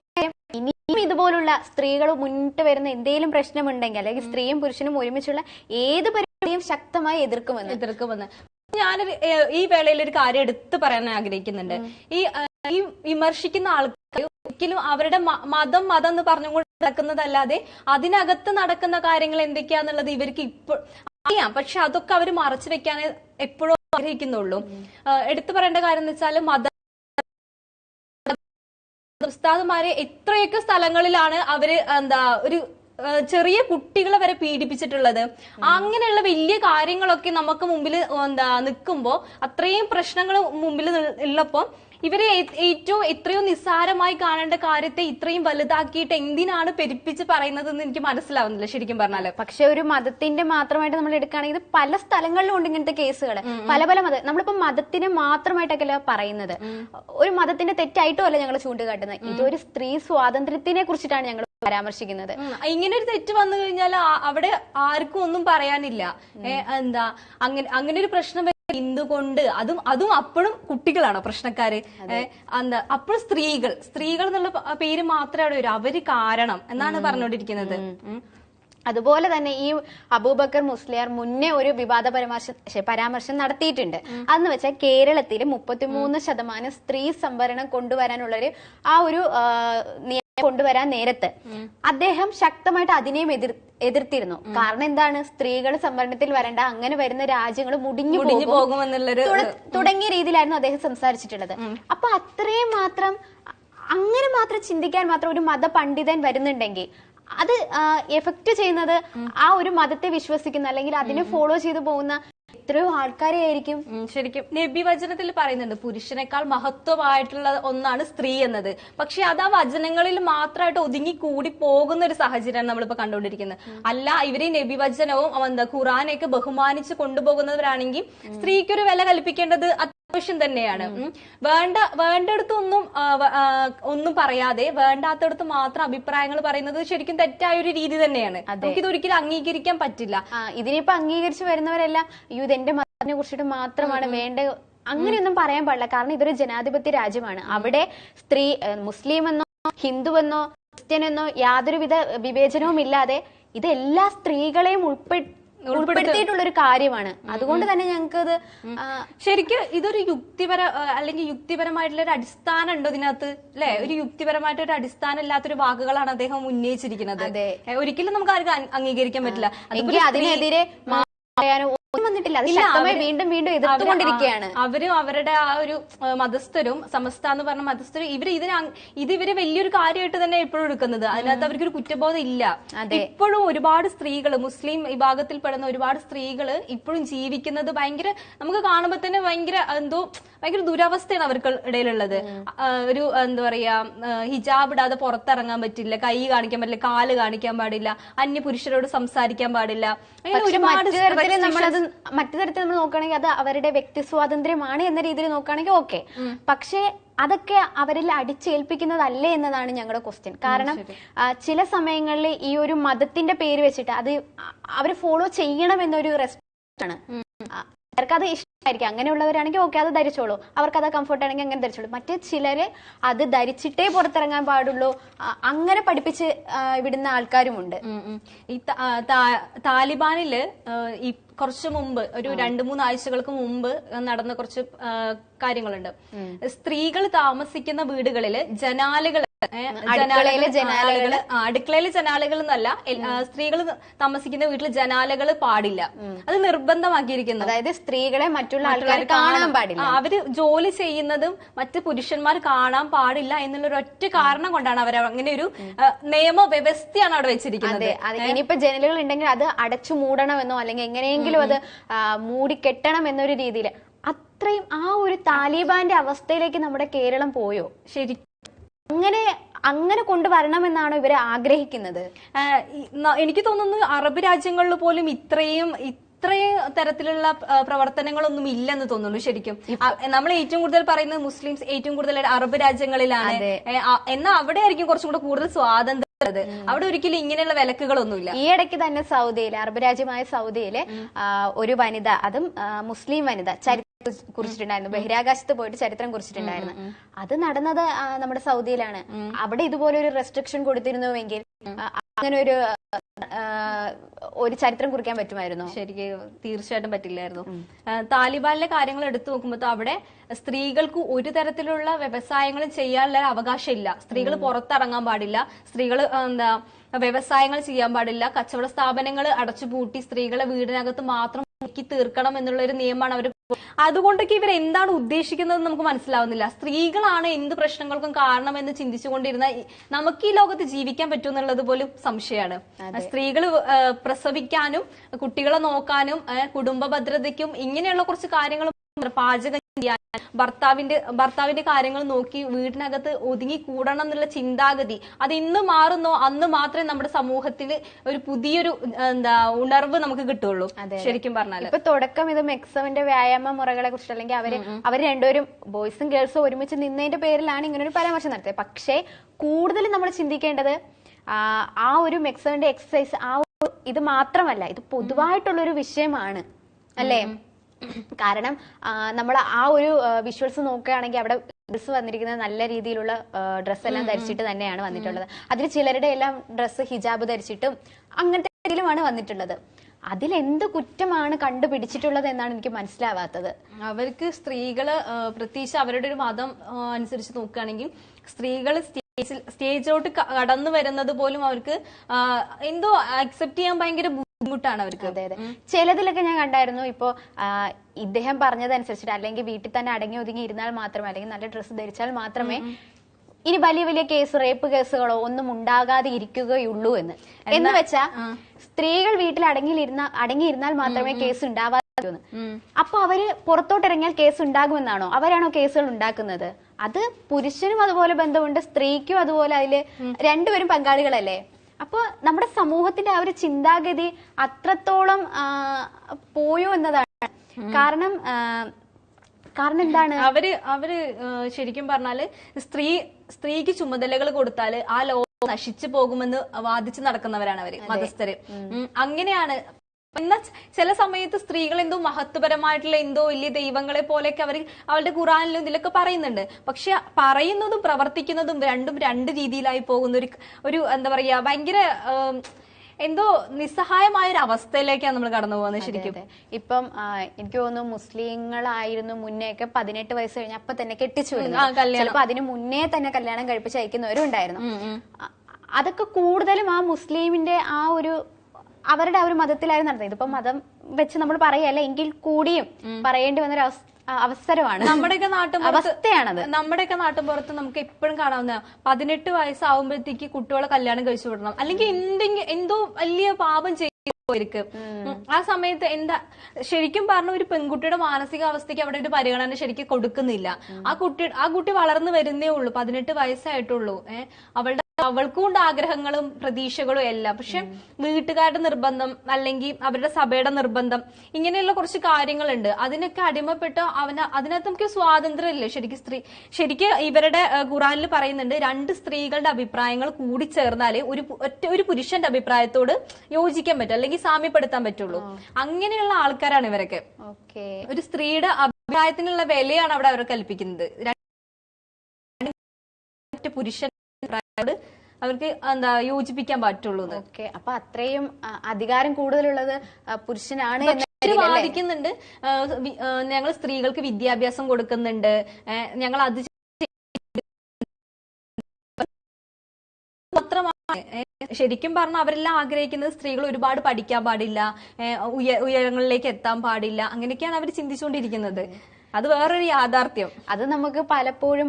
[SPEAKER 1] ഇനിയും ഇതുപോലുള്ള സ്ത്രീകൾ മുന്നിട്ട് വരുന്ന എന്തെങ്കിലും പ്രശ്നമുണ്ടെങ്കിൽ അല്ലെങ്കിൽ സ്ത്രീയും പുരുഷനും ഒരുമിച്ചുള്ള ഏത് പരിപാടിയും ശക്തമായി എതിർക്കുമെന്ന്.
[SPEAKER 2] എതിർക്കുമെന്ന്. ഞാനൊരു ഈ വേളയിൽ ഒരു കാര്യം എടുത്തു പറയാൻ ആഗ്രഹിക്കുന്നുണ്ട്. ഈ ഈ വിമർശിക്കുന്ന ആൾക്കാർ ഒരിക്കലും അവരുടെ മതം മതം എന്ന് പറഞ്ഞുകൊണ്ട് നടക്കുന്നതല്ലാതെ അതിനകത്ത് നടക്കുന്ന കാര്യങ്ങൾ എന്തൊക്കെയാന്നുള്ളത് ഇവർക്ക് ഇപ്പോൾ അറിയാം. പക്ഷെ അതൊക്കെ അവർ മറച്ചു വെക്കാൻ എപ്പോഴും ആഗ്രഹിക്കുന്നുള്ളൂ. എടുത്തു പറയേണ്ട കാര്യം എന്ന് വെച്ചാൽ മത ഉസ്താദുമാരെ എത്രയൊക്കെ സ്ഥലങ്ങളിലാണ് അവർ എന്താ ഒരു ചെറിയ കുട്ടികളെ വരെ പീഡിപ്പിച്ചിട്ടുള്ളത്. അങ്ങനെയുള്ള വലിയ കാര്യങ്ങളൊക്കെ നമുക്ക് മുമ്പിൽ എന്താ നിൽക്കുമ്പോൾ അത്രയും പ്രശ്നങ്ങൾ മുമ്പിൽ ഉള്ളപ്പോൾ ഉള്ളപ്പോ ഇവരെ ഏറ്റവും എത്രയോ നിസ്സാരമായി കാണേണ്ട കാര്യത്തെ ഇത്രയും വലുതാക്കിയിട്ട് എന്തിനാണ് പെരുപ്പിച്ച് പറയുന്നത് എന്ന് എനിക്ക് മനസ്സിലാവുന്നില്ല ശരിക്കും പറഞ്ഞാൽ.
[SPEAKER 1] പക്ഷെ ഒരു മതത്തിന്റെ മാത്രമായിട്ട് നമ്മൾ എടുക്കുകയാണെങ്കിൽ പല സ്ഥലങ്ങളിലും ഉണ്ട് ഇങ്ങനത്തെ കേസുകൾ. പല പല മത നമ്മളിപ്പോ മതത്തിനെ മാത്രമായിട്ടൊക്കെയല്ല പറയുന്നത്. ഒരു മതത്തിന്റെ തെറ്റായിട്ടും അല്ല ഞങ്ങൾ ചൂണ്ടിക്കാട്ടുന്നത്. ഇതൊരു സ്ത്രീ സ്വാതന്ത്ര്യത്തിനെ കുറിച്ചിട്ടാണ് ഞങ്ങൾ പരാമർശിക്കുന്നത്.
[SPEAKER 2] ഇങ്ങനെ ഒരു തെറ്റ് വന്നു കഴിഞ്ഞാൽ അവിടെ ആർക്കും ഒന്നും പറയാനില്ല. എന്താ അങ്ങനെ അങ്ങനെ ഒരു പ്രശ്നം എന്തുകൊണ്ട്? അതും അതും അപ്പോഴും കുട്ടികളാണോ പ്രശ്നക്കാര്? എന്താ അപ്പോഴും സ്ത്രീകൾ. സ്ത്രീകൾ എന്നുള്ള പേര് മാത്രമേ അവിടെ വരും. അവർ കാരണം എന്നാണ് പറഞ്ഞുകൊണ്ടിരിക്കുന്നത്.
[SPEAKER 1] അതുപോലെ തന്നെ ഈ അബൂബക്കർ മുസ്ലിയാർ മുന്നേ ഒരു വിവാദ പരാമർശം പരാമർശം നടത്തിയിട്ടുണ്ട്. അതെന്ന് വെച്ചാൽ കേരളത്തിൽ മുപ്പത്തിമൂന്ന് ശതമാനം സ്ത്രീ സംവരണം കൊണ്ടുവരാനുള്ള ഒരു ആ ഒരു കൊണ്ടുവരാൻ നേരത്ത് അദ്ദേഹം ശക്തമായിട്ട് അതിനെയും എതിർ എതിർത്തിരുന്നു. കാരണം എന്താണ്? സ്ത്രീകൾ സംവരണത്തിൽ വരണ്ട അങ്ങനെ വരുന്ന രാജ്യങ്ങൾ മുടിഞ്ഞു
[SPEAKER 2] പോകുമെന്നുള്ളൊരു
[SPEAKER 1] തുടങ്ങിയ രീതിയിലായിരുന്നു അദ്ദേഹം സംസാരിച്ചിട്ടുള്ളത്. അപ്പൊ അത്രയും മാത്രം അങ്ങനെ മാത്രം ചിന്തിക്കാൻ മാത്രം ഒരു മതപണ്ഡിതൻ വരുന്നുണ്ടെങ്കിൽ അത് എഫക്ട് ചെയ്യുന്നത് ആ ഒരു മതത്തെ വിശ്വസിക്കുന്ന അല്ലെങ്കിൽ അതിനെ ഫോളോ ചെയ്തു പോകുന്ന എത്രയോ ആൾക്കാരെ ആയിരിക്കും.
[SPEAKER 2] ശരിക്കും. നബി വചനത്തിൽ പറയുന്നുണ്ട് പുരുഷനേക്കാൾ മഹത്വമായിട്ടുള്ള ഒന്നാണ് സ്ത്രീ എന്നത്. പക്ഷെ അത് ആ വചനങ്ങളിൽ മാത്രമായിട്ട് ഒതുങ്ങി കൂടി പോകുന്ന ഒരു സാഹചര്യമാണ് നമ്മളിപ്പോ കണ്ടുകൊണ്ടിരിക്കുന്നത്. അല്ല ഇവർ നബി വചനവും എന്താ ഖുറാനെയൊക്കെ ബഹുമാനിച്ച് കൊണ്ടുപോകുന്നവരാണെങ്കിൽ സ്ത്രീക്കൊരു വില കൽപ്പിക്കേണ്ടത് അത്യാവശ്യം തന്നെയാണ്. വേണ്ട വേണ്ടടുത്തൊന്നും ഒന്നും ഒന്നും പറയാതെ വേണ്ടാത്തടത്ത് മാത്രം അഭിപ്രായങ്ങൾ പറയുന്നത് ശരിക്കും തെറ്റായ ഒരു രീതി തന്നെയാണ്. നമുക്കിത് ഒരിക്കലും അംഗീകരിക്കാൻ പറ്റില്ല.
[SPEAKER 1] ഇതിനിപ്പോ അംഗീകരിച്ച് വരുന്നവരെല്ലാം അയ്യോ ഇത് എന്റെ മതത്തിനെ കുറിച്ചിട്ട് മാത്രമാണ് വേണ്ട അങ്ങനെയൊന്നും പറയാൻ പാടില്ല. കാരണം ഇതൊരു ജനാധിപത്യ രാജ്യമാണ്. അവിടെ സ്ത്രീ മുസ്ലിം എന്നോ ഹിന്ദു എന്നോ ക്രിസ്ത്യൻ എന്നോ യാതൊരുവിധ വിവേചനവും ഇല്ലാതെ ഇത് എല്ലാ സ്ത്രീകളെയും ഉൾപ്പെ- ഉൾപ്പെടുത്തിയിട്ടുള്ള ഒരു കാര്യമാണ്. അതുകൊണ്ട് തന്നെ ഞങ്ങൾക്ക് അത്
[SPEAKER 2] ശരിക്കും ഇതൊരു യുക്തിപര അല്ലെങ്കിൽ യുക്തിപരമായിട്ടുള്ള ഒരു അടിസ്ഥാനം ഉണ്ടോ ഇതിനകത്ത്? അല്ലെ? ഒരു യുക്തിപരമായിട്ട് ഒരു അടിസ്ഥാനം ഇല്ലാത്തൊരു വാക്കുകളാണ് അദ്ദേഹം ഉന്നയിച്ചിരിക്കുന്നത്. ഒരിക്കലും നമുക്ക് ആർക്കും അംഗീകരിക്കാൻ പറ്റില്ല.
[SPEAKER 1] അതിനെതിരെ പറയാനോ വന്നിട്ടില്ല. അത് ശക്തമായി വീണ്ടും വീണ്ടും
[SPEAKER 2] അവർ
[SPEAKER 1] എതിർത്തുകൊണ്ടിരിക്കുകയാണ്
[SPEAKER 2] അവരും അവരുടെ ആ ഒരു മതസ്ഥരും സമസ്ത എന്ന് പറഞ്ഞ മതസ്ഥരും ഇവർ ഇതിന് ഇത് ഇവർ വലിയൊരു കാര്യമായിട്ട് തന്നെ എപ്പോഴും എടുക്കുന്നത്. അതിനകത്ത് അവർക്കൊരു കുറ്റബോധം ഇല്ല. ഇപ്പോഴും ഒരുപാട് സ്ത്രീകൾ മുസ്ലിം വിഭാഗത്തിൽ വിഭാഗത്തിൽപ്പെടുന്ന ഒരുപാട് സ്ത്രീകൾ ഇപ്പോഴും ജീവിക്കുന്നത് ഭയങ്കര നമുക്ക് കാണുമ്പോൾ തന്നെ ഭയങ്കര എന്തോ ഭയങ്കര ദുരവസ്ഥയാണ് അവർക്ക് ഇടയിലുള്ളത്. ഒരു എന്താ പറയാ ഹിജാബ് ഇടാതെ പുറത്തിറങ്ങാൻ പറ്റില്ല കൈ കാണിക്കാൻ പറ്റില്ല കാൽ കാണിക്കാൻ പാടില്ല അന്യ പുരുഷരോട് സംസാരിക്കാൻ പാടില്ല. അങ്ങനെ ഒരുപാട്
[SPEAKER 1] നമ്മളത് മറ്റു തരത്തിൽ നമ്മൾ നോക്കുകയാണെങ്കിൽ അത് അവരുടെ വ്യക്തി സ്വാതന്ത്ര്യമാണ് എന്ന രീതിയിൽ നോക്കുകയാണെങ്കിൽ ഓക്കെ. പക്ഷേ അതൊക്കെ അവരിൽ അടിച്ചേൽപ്പിക്കുന്നതല്ലേ എന്നതാണ് ഞങ്ങളുടെ ക്വസ്റ്റ്യൻ കാരണം ചില സമയങ്ങളിൽ ഈ ഒരു മതത്തിന്റെ പേര് വെച്ചിട്ട് അത് അവർ ഫോളോ ചെയ്യണം എന്നൊരു റെസ്പെക്ട് ആണ്. അവർക്കത് അവർക്കത് ഇഷ്ടമായിരിക്കും അങ്ങനെയുള്ളവരാണെങ്കിൽ ഓക്കെ അത് ധരിച്ചോളൂ. അവർക്ക് അത് കംഫർട്ട് ആണെങ്കിൽ അങ്ങനെ ധരിച്ചോളൂ. മറ്റേ ചിലര് അത് ധരിച്ചിട്ടേ പുറത്തിറങ്ങാൻ പാടുള്ളൂ. അങ്ങനെ പഠിപ്പിച്ച് വിടുന്ന ആൾക്കാരുമുണ്ട്.
[SPEAKER 2] ഈ താലിബാനിൽ ഈ കുറച്ച് മുമ്പ് ഒരു രണ്ടു മൂന്ന് ആഴ്ചകൾക്ക് മുമ്പ് നടന്ന കുറച്ച് കാര്യങ്ങളുണ്ട്. സ്ത്രീകൾ താമസിക്കുന്ന വീടുകളിൽ ജനാലുകൾ
[SPEAKER 1] അടുക്കളയിലെ ജനാലകൾ
[SPEAKER 2] അടുക്കളയിലെ ജനാലകൾ എന്നല്ല സ്ത്രീകൾ താമസിക്കുന്ന വീട്ടിൽ ജനാലകൾ പാടില്ല. അത് നിർബന്ധമാക്കിയിരിക്കുന്നു.
[SPEAKER 1] അതായത് സ്ത്രീകളെ മറ്റുള്ള ആൾക്കാർ കാണാൻ പാടില്ല.
[SPEAKER 2] അവർ ജോലി ചെയ്യുന്നതും മറ്റു പുരുഷന്മാർ കാണാൻ പാടില്ല എന്നുള്ള ഒറ്റ കാരണം കൊണ്ടാണ് അവർ അങ്ങനെ ഒരു നിയമവ്യവസ്ഥയാണ് അവിടെ വെച്ചിരിക്കുന്നത്.
[SPEAKER 1] ഇനിയിപ്പോ ജനലുകൾ ഉണ്ടെങ്കിൽ അത് അടച്ചു മൂടണമെന്നോ അല്ലെങ്കിൽ എങ്ങനെയെങ്കിലും അത് മൂടി മൂടിക്കെട്ടണം എന്നൊരു രീതിയിൽ അത്രയും ആ ഒരു താലിബാന്റെ അവസ്ഥയിലേക്ക് നമ്മുടെ കേരളം പോയോ?
[SPEAKER 2] ശരി
[SPEAKER 1] അങ്ങനെ അങ്ങനെ കൊണ്ടുവരണമെന്നാണ് ഇവർ ആഗ്രഹിക്കുന്നത്.
[SPEAKER 2] എനിക്ക് തോന്നുന്നു അറബ് രാജ്യങ്ങളിൽ പോലും ഇത്രയും ഇത്രയും തരത്തിലുള്ള പ്രവർത്തനങ്ങളൊന്നും ഇല്ലെന്ന് തോന്നുന്നു ശരിക്കും. നമ്മൾ ഏറ്റവും കൂടുതൽ പറയുന്നത് മുസ്ലിംസ് ഏറ്റവും കൂടുതൽ അറബ് രാജ്യങ്ങളിലാണ്. എന്നാൽ അവിടെ ആയിരിക്കും കുറച്ചും കൂടെ കൂടുതൽ സ്വാതന്ത്ര്യം. അവിടെ ഒരിക്കലും ഇങ്ങനെയുള്ള വിലക്കുകളൊന്നുമില്ല.
[SPEAKER 1] ഈ ഇടയ്ക്ക് തന്നെ സൗദിയിലെ അറബ് രാജ്യമായ സൗദിയിലെ ഒരു വനിത അതും മുസ്ലിം വനിത കുറിച്ചിട്ടുണ്ടായിരുന്നു. ബഹിരാകാശത്ത് പോയിട്ട് ചരിത്രം കുറിച്ചിട്ടുണ്ടായിരുന്നു. അത് നടന്നത് നമ്മുടെ സൗദിയിലാണ്. അവിടെ ഇതുപോലെ ഒരു റെസ്ട്രിക്ഷൻ കൊടുത്തിരുന്നുവെങ്കിൽ അങ്ങനെ ഒരു ഒരു ചരിത്രം കുറിക്കാൻ പറ്റുമായിരുന്നു.
[SPEAKER 2] ശരിക്കും തീർച്ചയായിട്ടും പറ്റില്ലായിരുന്നു. താലിബാനിലെ കാര്യങ്ങൾ എടുത്തു നോക്കുമ്പോൾ അവിടെ സ്ത്രീകൾക്ക് ഒരു തരത്തിലുള്ള വ്യവസായങ്ങളും ചെയ്യാനുള്ള അവകാശം ഇല്ല സ്ത്രീകൾ പുറത്തിറങ്ങാൻ പാടില്ല. സ്ത്രീകൾ എന്താ വ്യവസായങ്ങൾ ചെയ്യാൻ പാടില്ല. കച്ചവട സ്ഥാപനങ്ങൾ അടച്ചുപൂട്ടി സ്ത്രീകളെ വീടിനകത്ത് മാത്രം മുക്കി തീർക്കണം എന്നുള്ള ഒരു നിയമമാണ് അവർ അതുകൊണ്ടൊക്കെ ഇവർ എന്താണ് ഉദ്ദേശിക്കുന്നത് നമുക്ക് മനസ്സിലാവുന്നില്ല. സ്ത്രീകളാണ് എന്ത് പ്രശ്നങ്ങൾക്കും കാരണം എന്ന് ചിന്തിച്ചുകൊണ്ടിരുന്ന നമുക്ക് ഈ ലോകത്ത് ജീവിക്കാൻ പറ്റും എന്നുള്ളത് പോലും സംശയമാണ്. സ്ത്രീകൾ പ്രസവിക്കാനും കുട്ടികളെ നോക്കാനും കുടുംബ ഭദ്രതയ്ക്കും ഇങ്ങനെയുള്ള കുറച്ച് കാര്യങ്ങൾ പാചകം ചെയ്യാൻ ഭർത്താവിന്റെ ഭർത്താവിന്റെ കാര്യങ്ങൾ നോക്കി വീടിനകത്ത് ഒതുങ്ങി കൂടണം എന്നുള്ള ചിന്താഗതി അത് ഇന്ന് മാറുന്നോ അന്ന് മാത്രമേ നമ്മുടെ സമൂഹത്തിൽ ഒരു പുതിയൊരു എന്താ ഉണർവ് നമുക്ക് കിട്ടുള്ളൂ ശരിക്കും പറഞ്ഞാൽ
[SPEAKER 1] ഇപ്പൊ തുടക്കം ഇത് മെക്സവിന്റെ വ്യായാമ മുറകളെ കുറിച്ച് അല്ലെങ്കിൽ അവർ അവർ രണ്ടുപേരും ബോയ്സും ഗേൾസും ഒരുമിച്ച് നിന്നതിന്റെ പേരിലാണ് ഇങ്ങനെ ഒരു പരാമർശം നടത്തിയത്. പക്ഷേ കൂടുതൽ നമ്മൾ ചിന്തിക്കേണ്ടത് ആ, ഒരു മെക്സവിന്റെ എക്സസൈസ് ആ ഇത് മാത്രമല്ല ഇത് പൊതുവായിട്ടുള്ള ഒരു വിഷയമാണ്. അല്ലേ? കാരണം നമ്മൾ ആ ഒരു വിഷ്വൽസ് നോക്കുകയാണെങ്കിൽ അവിടെ ഡ്രസ്സ് വന്നിരിക്കുന്നത് നല്ല രീതിയിലുള്ള ഡ്രസ്സ് എല്ലാം ധരിച്ചിട്ട് തന്നെയാണ് വന്നിട്ടുള്ളത്. അതിൽ ചിലരുടെ എല്ലാം ഡ്രസ്സ് ഹിജാബ് ധരിച്ചിട്ടും അങ്ങനത്തെ രീതിയിലുമാണ് വന്നിട്ടുള്ളത്. അതിലെന്ത് കുറ്റമാണ് കണ്ടുപിടിച്ചിട്ടുള്ളത് എന്നാണ് എനിക്ക് മനസ്സിലാവാത്തത്.
[SPEAKER 2] അവർക്ക് സ്ത്രീകൾ പ്രത്യേകിച്ച് അവരുടെ ഒരു മതം അനുസരിച്ച് നോക്കുകയാണെങ്കിൽ സ്ത്രീകൾ സ്റ്റേജിൽ സ്റ്റേജിലോട്ട് കടന്നു വരുന്നത് പോലും അവർക്ക് എന്തോ അക്സെപ്റ്റ് ചെയ്യാൻ ഭയങ്കര ബുദ്ധിമുട്ടാണ് അവർക്ക്.
[SPEAKER 1] അതെ അതെ. ചിലതിലൊക്കെ ഞാൻ കണ്ടായിരുന്നു. ഇപ്പോ ഇദ്ദേഹം പറഞ്ഞതനുസരിച്ചിട്ട് അല്ലെങ്കിൽ വീട്ടിൽ തന്നെ അടങ്ങി ഒതുങ്ങി ഇരുന്നാൽ മാത്രമേ അല്ലെങ്കിൽ നല്ല ഡ്രസ്സ് ധരിച്ചാൽ മാത്രമേ ഇനി വലിയ വലിയ കേസ് റേപ്പ് കേസുകളോ ഒന്നും ഉണ്ടാകാതെ ഇരിക്കുകയുള്ളൂ എന്ന്. എന്ന് വെച്ചാ സ്ത്രീകൾ വീട്ടിൽ അടങ്ങിയിരുന്ന അടങ്ങിയിരുന്നാൽ മാത്രമേ കേസ് ഉണ്ടാവാതെ അപ്പൊ അവർ പുറത്തോട്ട് ഇറങ്ങിയാൽ കേസ് ഉണ്ടാകുമെന്നാണോ? അവരാണോ കേസുകൾ ഉണ്ടാക്കുന്നത്? അത് പുരുഷനും അതുപോലെ ബന്ധമുണ്ട് സ്ത്രീക്കും അതുപോലെ അതിൽ രണ്ടുപേരും പങ്കാളികളല്ലേ? അപ്പൊ നമ്മുടെ സമൂഹത്തിന്റെ ആ ഒരു ചിന്താഗതി അത്രത്തോളം പോയോ എന്നതാണ്. കാരണം കാരണം എന്താണ്?
[SPEAKER 2] അവർ അവർ ശരിക്കും പറഞ്ഞാൽ സ്ത്രീ സ്ത്രീക്ക് ചുമതലകൾ കൊടുത്താൽ ആ ലോകം നശിച്ചു പോകുമെന്ന് വാദിച്ചു നടക്കുന്നവരാണ് അവർ മതസ്ഥര്. അങ്ങനെയാണ് എന്നാ ചില സമയത്ത് സ്ത്രീകൾ എന്തോ മഹത്വപരമായിട്ടുള്ള എന്തോ വലിയ ദൈവങ്ങളെ പോലെയൊക്കെ അവർ അവരുടെ ഖുറാനിലും ഇതിലൊക്കെ പറയുന്നുണ്ട്. പക്ഷെ പറയുന്നതും പ്രവർത്തിക്കുന്നതും രണ്ടും രണ്ട് രീതിയിലായി പോകുന്ന ഒരു ഒരു എന്താ പറയാ ഭയങ്കര എന്തോ നിസ്സഹായമായ ഒരു അവസ്ഥയിലേക്കാണ് നമ്മൾ കടന്നു പോകുന്നത് ശരിക്കും.
[SPEAKER 1] ഇപ്പം എനിക്ക് തോന്നുന്നു മുസ്ലിങ്ങളായിരുന്നു മുന്നേ ഒക്കെ പതിനെട്ട് വയസ്സ് കഴിഞ്ഞ അപ്പൊ തന്നെ കെട്ടിച്ചു. ചിലപ്പോ അതിന് മുന്നേ തന്നെ കല്യാണം കഴിപ്പിച്ച് അയക്കുന്നവരും ഉണ്ടായിരുന്നു. അതൊക്കെ കൂടുതലും ആ മുസ്ലിമിന്റെ ആ ഒരു അവരുടെ ആ ഒരു മതത്തിലായിരുന്നു നടന്നത്. ഇതിപ്പോ മതം വെച്ച് നമ്മൾ പറയല്ല എങ്കിൽ കൂടിയും പറയേണ്ടി വന്നൊരു അവസ്ഥ അവസരമാണ്.
[SPEAKER 2] നമ്മുടെയൊക്കെ നാട്ടും
[SPEAKER 1] അവസ്ഥയാണത്.
[SPEAKER 2] നമ്മുടെയൊക്കെ നാട്ടും പുറത്ത് നമുക്ക് എപ്പോഴും കാണാവുന്ന പതിനെട്ട് വയസ്സാവുമ്പോഴത്തേക്ക് കുട്ടികളെ കല്യാണം കഴിച്ചു വിടണം. അല്ലെങ്കിൽ എന്തെങ്കിലും എന്തോ വലിയ പാപം ചെയ്യും ആ സമയത്ത് എന്താ ശരിക്കും പറഞ്ഞ ഒരു പെൺകുട്ടിയുടെ മാനസികാവസ്ഥയ്ക്ക് അവിടെ ഒരു പരിഗണന ശരിക്കും കൊടുക്കുന്നില്ല. ആ കുട്ടി ആ കുട്ടി വളർന്നു വരുന്നേ ഉള്ളൂ പതിനെട്ട് വയസ്സായിട്ടുള്ളൂ. ഏഹ് അവളുടെ അവൾക്കും ഉണ്ട് ആഗ്രഹങ്ങളും പ്രതീക്ഷകളും എല്ലാം. പക്ഷെ വീട്ടുകാരുടെ നിർബന്ധം അല്ലെങ്കിൽ അവരുടെ സഭയുടെ നിർബന്ധം ഇങ്ങനെയുള്ള കുറച്ച് കാര്യങ്ങളുണ്ട്. അതിനൊക്കെ അടിമപ്പെട്ട് അവന് അതിനകത്ത് നമുക്ക് സ്വാതന്ത്ര്യം ഇല്ല ശരിക്കും സ്ത്രീ ശരിക്കും ഇവരുടെ ഖുറാനിൽ പറയുന്നുണ്ട് രണ്ട് സ്ത്രീകളുടെ അഭിപ്രായങ്ങൾ കൂടി ചേർന്നാലേ ഒരു ഒറ്റ ഒരു പുരുഷന്റെ അഭിപ്രായത്തോട് യോജിക്കാൻ പറ്റും അല്ലെങ്കിൽ സാമ്യപ്പെടുത്താൻ പറ്റുള്ളൂ. അങ്ങനെയുള്ള ആൾക്കാരാണ് ഇവരൊക്കെ.
[SPEAKER 1] ഓക്കെ.
[SPEAKER 2] ഒരു സ്ത്രീയുടെ അഭിപ്രായത്തിനുള്ള വിലയാണ് അവിടെ അവർ കൽപ്പിക്കുന്നത്. രണ്ട് പുരുഷൻ അഭിപ്രായത്തോട് അവർക്ക് എന്താ യോജിപ്പിക്കാൻ പറ്റുള്ളൂ.
[SPEAKER 1] ഓക്കെ. അപ്പൊ അത്രയും അധികാരം കൂടുതലുള്ളത് പുരുഷനാണ്
[SPEAKER 2] ബാധിക്കുന്നുണ്ട്. വാദിക്കുന്നുണ്ട് ഞങ്ങൾ സ്ത്രീകൾക്ക് വിദ്യാഭ്യാസം കൊടുക്കുന്നുണ്ട്. ഞങ്ങൾ അത് മാത്രമാണ്. ശരിക്കും പറഞ്ഞാൽ അവരെല്ലാം ആഗ്രഹിക്കുന്നത് സ്ത്രീകൾ ഒരുപാട് പഠിക്കാൻ പാടില്ല. ഉയരങ്ങളിലേക്ക് എത്താൻ പാടില്ല. അങ്ങനെയൊക്കെയാണ് അവർ ചിന്തിച്ചുകൊണ്ടിരിക്കുന്നത് അത് വേറൊരു യാഥാർത്ഥ്യം.
[SPEAKER 1] അത് നമുക്ക് പലപ്പോഴും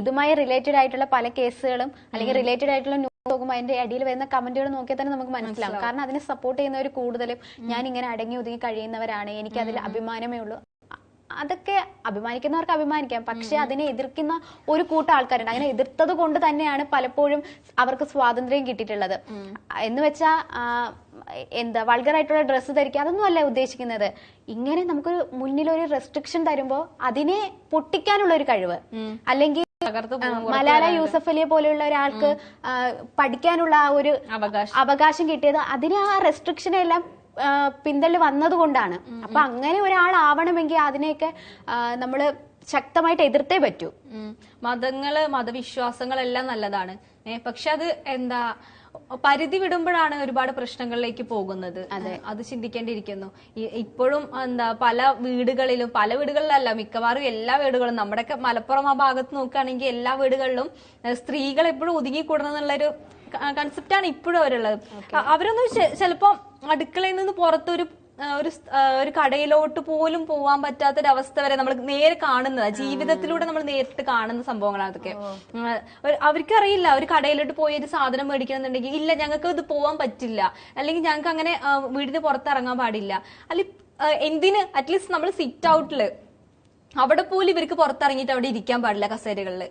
[SPEAKER 1] ഇതുമായി റിലേറ്റഡ് ആയിട്ടുള്ള പല കേസുകളും അല്ലെങ്കിൽ റിലേറ്റഡ് ആയിട്ടുള്ള ന്യൂസ് നോക്കുമ്പോൾ അതിന്റെ അടിയിൽ വരുന്ന കമന്റുകൾ നോക്കിയാൽ തന്നെ നമുക്ക് മനസ്സിലാവും. കാരണം അതിനെ സപ്പോർട്ട് ചെയ്യുന്നവർ കൂടുതലും ഞാൻ ഇങ്ങനെ അടങ്ങി ഒതുങ്ങി കഴിയുന്നവരാണ്. എനിക്ക് അതിൽ അഭിമാനമേ ഉള്ളൂ. അതൊക്കെ അഭിമാനിക്കുന്നവർക്ക് അഭിമാനിക്കാം. പക്ഷെ അതിനെ എതിർക്കുന്ന ഒരു കൂട്ടം ആൾക്കാരുണ്ട്. അങ്ങനെ എതിർത്തത് കൊണ്ട് തന്നെയാണ് പലപ്പോഴും അവർക്ക് സ്വാതന്ത്ര്യം കിട്ടിയിട്ടുള്ളത്. എന്ന് വെച്ചാ എന്താ വൾഗറായിട്ടുള്ള ഡ്രസ്സ് ധരിക്കുക അതൊന്നും അല്ല ഉദ്ദേശിക്കുന്നത്. ഇങ്ങനെ നമുക്ക് മുന്നിൽ ഒരു റെസ്ട്രിക്ഷൻ തരുമ്പോ അതിനെ പൊട്ടിക്കാനുള്ള ഒരു കഴിവ്. അല്ലെങ്കിൽ മലാല യൂസഫ് അലിയെ പോലെയുള്ള ഒരാൾക്ക് പഠിക്കാനുള്ള ആ ഒരു
[SPEAKER 2] അവകാശം.
[SPEAKER 1] കിട്ടിയത് അതിന് ആ റെസ്ട്രിക്ഷനെ എല്ലാം പിന്തള്ളി വന്നതുകൊണ്ടാണ്. അപ്പൊ അങ്ങനെ ഒരാളാവണമെങ്കിൽ അതിനെയൊക്കെ ആ, നമ്മൾ ശക്തമായിട്ട് എതിർത്തേ പറ്റൂ.
[SPEAKER 2] മതങ്ങൾ മതവിശ്വാസങ്ങളെല്ലാം നല്ലതാണ്. പക്ഷെ അത് എന്താ പരിധി വിടുമ്പോഴാണ് ഒരുപാട് പ്രശ്നങ്ങളിലേക്ക് പോകുന്നത്. അത്. ചിന്തിക്കേണ്ടിയിരിക്കുന്നു. ഇപ്പോഴും എന്താ പല വീടുകളിലും പല വീടുകളിലല്ല മിക്കവാറും എല്ലാ വീടുകളും നമ്മുടെയൊക്കെ മലപ്പുറം ആ ഭാഗത്ത് നോക്കുകയാണെങ്കിൽ എല്ലാ വീടുകളിലും സ്ത്രീകൾ എപ്പോഴും ഒതുങ്ങിക്കൂടണം എന്നുള്ളൊരു കൺസെപ്റ്റാണ് ഇപ്പോഴും അവരുള്ളത്. അവരൊന്നും ചിലപ്പോ അടുക്കളയിൽ നിന്ന് പുറത്തൊരു ഒരു ഒരു കടയിലോട്ട് പോലും പോവാൻ പറ്റാത്തൊരവസ്ഥ വരെ നമ്മൾ നേരെ കാണുന്നതാണ് ജീവിതത്തിലൂടെ നമ്മൾ നേരിട്ട് കാണുന്ന സംഭവങ്ങളാണ് അതൊക്കെ. അവർക്കറിയില്ല ഒരു കടയിലോട്ട് പോയി ഒരു സാധനം മേടിക്കണമെന്നുണ്ടെങ്കിൽ ഇല്ല ഞങ്ങൾക്ക് ഇത് പോവാൻ പറ്റില്ല. അല്ലെങ്കിൽ ഞങ്ങൾക്ക് അങ്ങനെ വീടിന് പുറത്തിറങ്ങാൻ പാടില്ല. അല്ലെ എന്തിന്? അറ്റ്ലീസ്റ്റ് നമ്മൾ സിറ്റ് ഔട്ടിൽ അവിടെ പോലും ഇവർക്ക് പുറത്തിറങ്ങിയിട്ട് അവിടെ ഇരിക്കാൻ പാടില്ല കസേരകളിൽ.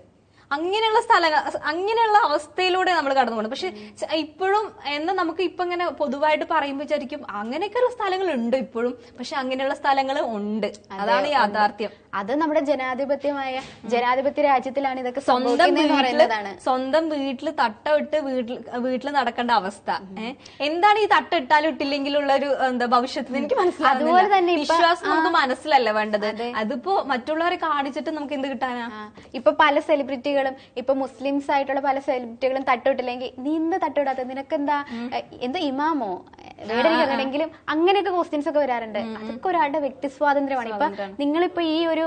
[SPEAKER 2] അങ്ങനെയുള്ള സ്ഥലങ്ങൾ അങ്ങനെയുള്ള അവസ്ഥയിലൂടെ നമ്മൾ കടന്നു പോകുന്നത് പക്ഷെ ഇപ്പോഴും എന്നാ നമുക്ക് ഇപ്പൊ ഇങ്ങനെ പൊതുവായിട്ട് പറയുമ്പോൾ വിചാരിക്കും അങ്ങനെയൊക്കെയുള്ള സ്ഥലങ്ങൾ ഉണ്ട് ഇപ്പോഴും പക്ഷെ അങ്ങനെയുള്ള സ്ഥലങ്ങൾ ഉണ്ട്. അതാണ് യാഥാർത്ഥ്യം.
[SPEAKER 1] അത് നമ്മുടെ ജനാധിപത്യമായ ജനാധിപത്യ രാജ്യത്തിലാണ് ഇതൊക്കെ
[SPEAKER 2] സ്വന്തം
[SPEAKER 1] പറയുന്നതാണ്.
[SPEAKER 2] സ്വന്തം വീട്ടിൽ തട്ടമിട്ട് വീട്ടിൽ വീട്ടിൽ നടക്കേണ്ട അവസ്ഥ. എന്താണ് ഈ തട്ടിട്ടാലും ഇട്ടില്ലെങ്കിലുള്ള ഒരു എന്താ ഭവിഷ്യത്തിന് എനിക്ക്
[SPEAKER 1] അതുപോലെ തന്നെ
[SPEAKER 2] മനസ്സിലാവുന്നില്ല വിശ്വാസം നമുക്ക് മനസ്സിലല്ല വേണ്ടത്? അതിപ്പോ മറ്റുള്ളവരെ കാണിച്ചിട്ട് നമുക്ക് എന്ത് കിട്ടാനാ?
[SPEAKER 1] ഇപ്പൊ പല സെലിബ്രിറ്റികളും ഇപ്പൊ മുസ്ലിംസ് ആയിട്ടുള്ള പല സെലിബ്രിറ്റികളും തട്ടിട്ടില്ലെങ്കിൽ നീ എന്താ തട്ടിടാത്ത നിനക്ക് എന്താ ഇമാമോ? വീടിരിക്കുന്നുണ്ടെങ്കിലും അങ്ങനെയൊക്കെ ക്വസ്റ്റ്യൻസ് ഒക്കെ വരാറുണ്ട്. അതൊക്കെ ഒരാളുടെ വ്യക്തി സ്വാതന്ത്ര്യമാണ്. ഇപ്പൊ നിങ്ങളിപ്പോ ഈ ഒരു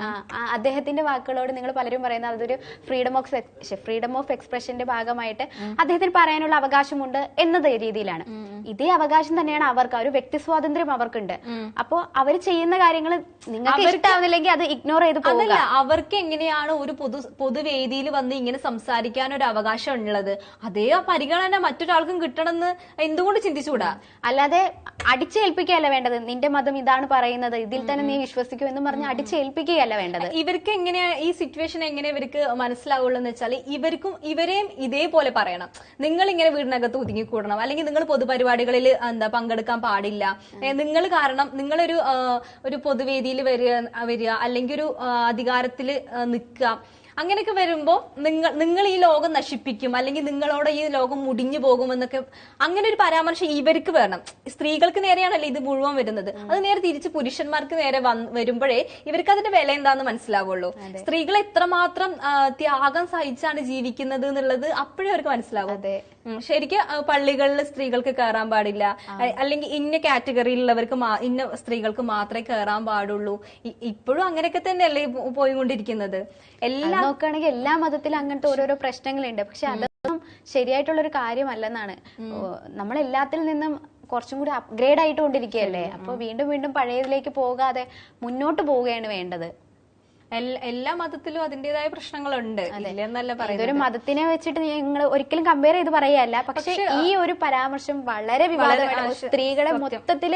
[SPEAKER 1] ആ, അദ്ദേഹത്തിന്റെ വാക്കുകളോട് നിങ്ങൾ പലരും പറയുന്നത് അതൊരു ഫ്രീഡം ഓഫ് ഫ്രീഡം ഓഫ് എക്സ്പ്രഷന്റെ ഭാഗമായിട്ട് അദ്ദേഹത്തിന് പറയാനുള്ള അവകാശമുണ്ട് എന്നത് രീതിയിലാണ്. ഇതേ അവകാശം തന്നെയാണ് അവർക്ക് ഒരു വ്യക്തി സ്വാതന്ത്ര്യം അവർക്കുണ്ട്. അപ്പോ അവർ ചെയ്യുന്ന കാര്യങ്ങൾ നിങ്ങൾക്ക് ഇഷ്ടാവുന്നില്ലെങ്കിൽ അത് ഇഗ്നോർ ചെയ്ത് പോകുക
[SPEAKER 2] അതല്ല അവർക്ക് എങ്ങനെയാണ് ഒരു പൊതു പൊതുവേദിയിൽ വന്ന് ഇങ്ങനെ സംസാരിക്കാൻ ഒരു അവകാശം ഉള്ളത്? അതേ പരിഗണന മറ്റൊരാൾക്കും കിട്ടണമെന്ന് എന്തുകൊണ്ട് ചിന്തിച്ചുകൂടാ?
[SPEAKER 1] അല്ലാതെ അടിച്ചേൽപ്പിക്കുകയല്ല വേണ്ടത്. നിന്റെ മതം ഇതാണ് പറയുന്നത്. ഇതിൽ തന്നെ നീ വിശ്വസിക്കൂ എന്ന് പറഞ്ഞ് അടിച്ചേൽപ്പിക്കുകയല്ല വേണ്ടത്.
[SPEAKER 2] ഇവർക്ക് എങ്ങനെയാ ഈ സിറ്റുവേഷൻ എങ്ങനെ ഇവർക്ക് മനസ്സിലാവുള്ളൂ എന്ന് വെച്ചാൽ ഇവർക്കും ഇവരെയും ഇതേപോലെ പറയണം. നിങ്ങൾ ഇങ്ങനെ വീടിനകത്ത് ഒതുങ്ങിക്കൂടണം. അല്ലെങ്കിൽ നിങ്ങൾ പൊതുപരിപാടികളിൽ എന്താ പങ്കെടുക്കാൻ പാടില്ല. നിങ്ങൾ കാരണം നിങ്ങളൊരു ഒരു പൊതുവേദിയിൽ വരിക വരിക അല്ലെങ്കിൽ ഒരു അധികാരത്തിൽ നിൽക്കുക. അങ്ങനെയൊക്കെ വരുമ്പോൾ നിങ്ങൾ നിങ്ങൾ ഈ ലോകം നശിപ്പിക്കും അല്ലെങ്കിൽ നിങ്ങളോട് ഈ ലോകം മുടിഞ്ഞു പോകുമെന്നൊക്കെ അങ്ങനെ ഒരു പരാമർശം ഇവർക്ക് വേണം സ്ത്രീകൾക്ക് നേരെയാണല്ലോ ഇത് മുഴുവൻ വരുന്നത്. അത് നേരെ തിരിച്ച് പുരുഷന്മാർക്ക് നേരെ വന്ന് വരുമ്പോഴേ ഇവർക്ക് അതിന്റെ വില എന്താന്ന് മനസ്സിലാവുള്ളൂ. സ്ത്രീകൾ എത്രമാത്രം ത്യാഗം സഹിച്ചാണ് ജീവിക്കുന്നത് എന്നുള്ളത് അപ്പോഴേ അവർക്ക് മനസ്സിലാവും. ശരിക്കും പള്ളികളിൽ സ്ത്രീകൾക്ക് കയറാൻ പാടില്ല. അല്ലെങ്കിൽ ഇന്ന കാറ്റഗറിയിലുള്ളവർക്ക് ഇന്ന സ്ത്രീകൾക്ക് മാത്രമേ കയറാൻ പാടുള്ളൂ. ഇപ്പോഴും അങ്ങനെയൊക്കെ തന്നെയല്ലേ പോയിക്കൊണ്ടിരിക്കുന്നത്. എല്ലാ
[SPEAKER 1] നോക്കുകയാണെങ്കിൽ എല്ലാ മതത്തിലും അങ്ങനത്തെ ഓരോരോ പ്രശ്നങ്ങളുണ്ട്. പക്ഷെ അതൊന്നും ശരിയായിട്ടുള്ള ഒരു കാര്യമല്ലെന്നാണ് നമ്മൾ എല്ലാത്തിൽ നിന്നും കുറച്ചും കൂടി അപ്ഗ്രേഡ് ആയിട്ട് കൊണ്ടിരിക്കുകയല്ലേ അപ്പൊ വീണ്ടും വീണ്ടും പഴയതിലേക്ക് പോകാതെ മുന്നോട്ട് പോവുകയാണ് വേണ്ടത്.
[SPEAKER 2] എല്ലാ മതത്തിലും അതിന്റേതായ പ്രശ്നങ്ങളുണ്ട്. ഇല്ലെന്നല്ല പറയുന്നത്.
[SPEAKER 1] ഇതൊരു മതത്തിനെ വെച്ചിട്ട് നിങ്ങൾ ഒരിക്കലും കമ്പയർ ചെയ്ത് പറയല്ല. പക്ഷെ ഈ ഒരു പരാമർശം വളരെ വിവാദമായിട്ട് സ്ത്രീകളെ മൊത്തത്തിൽ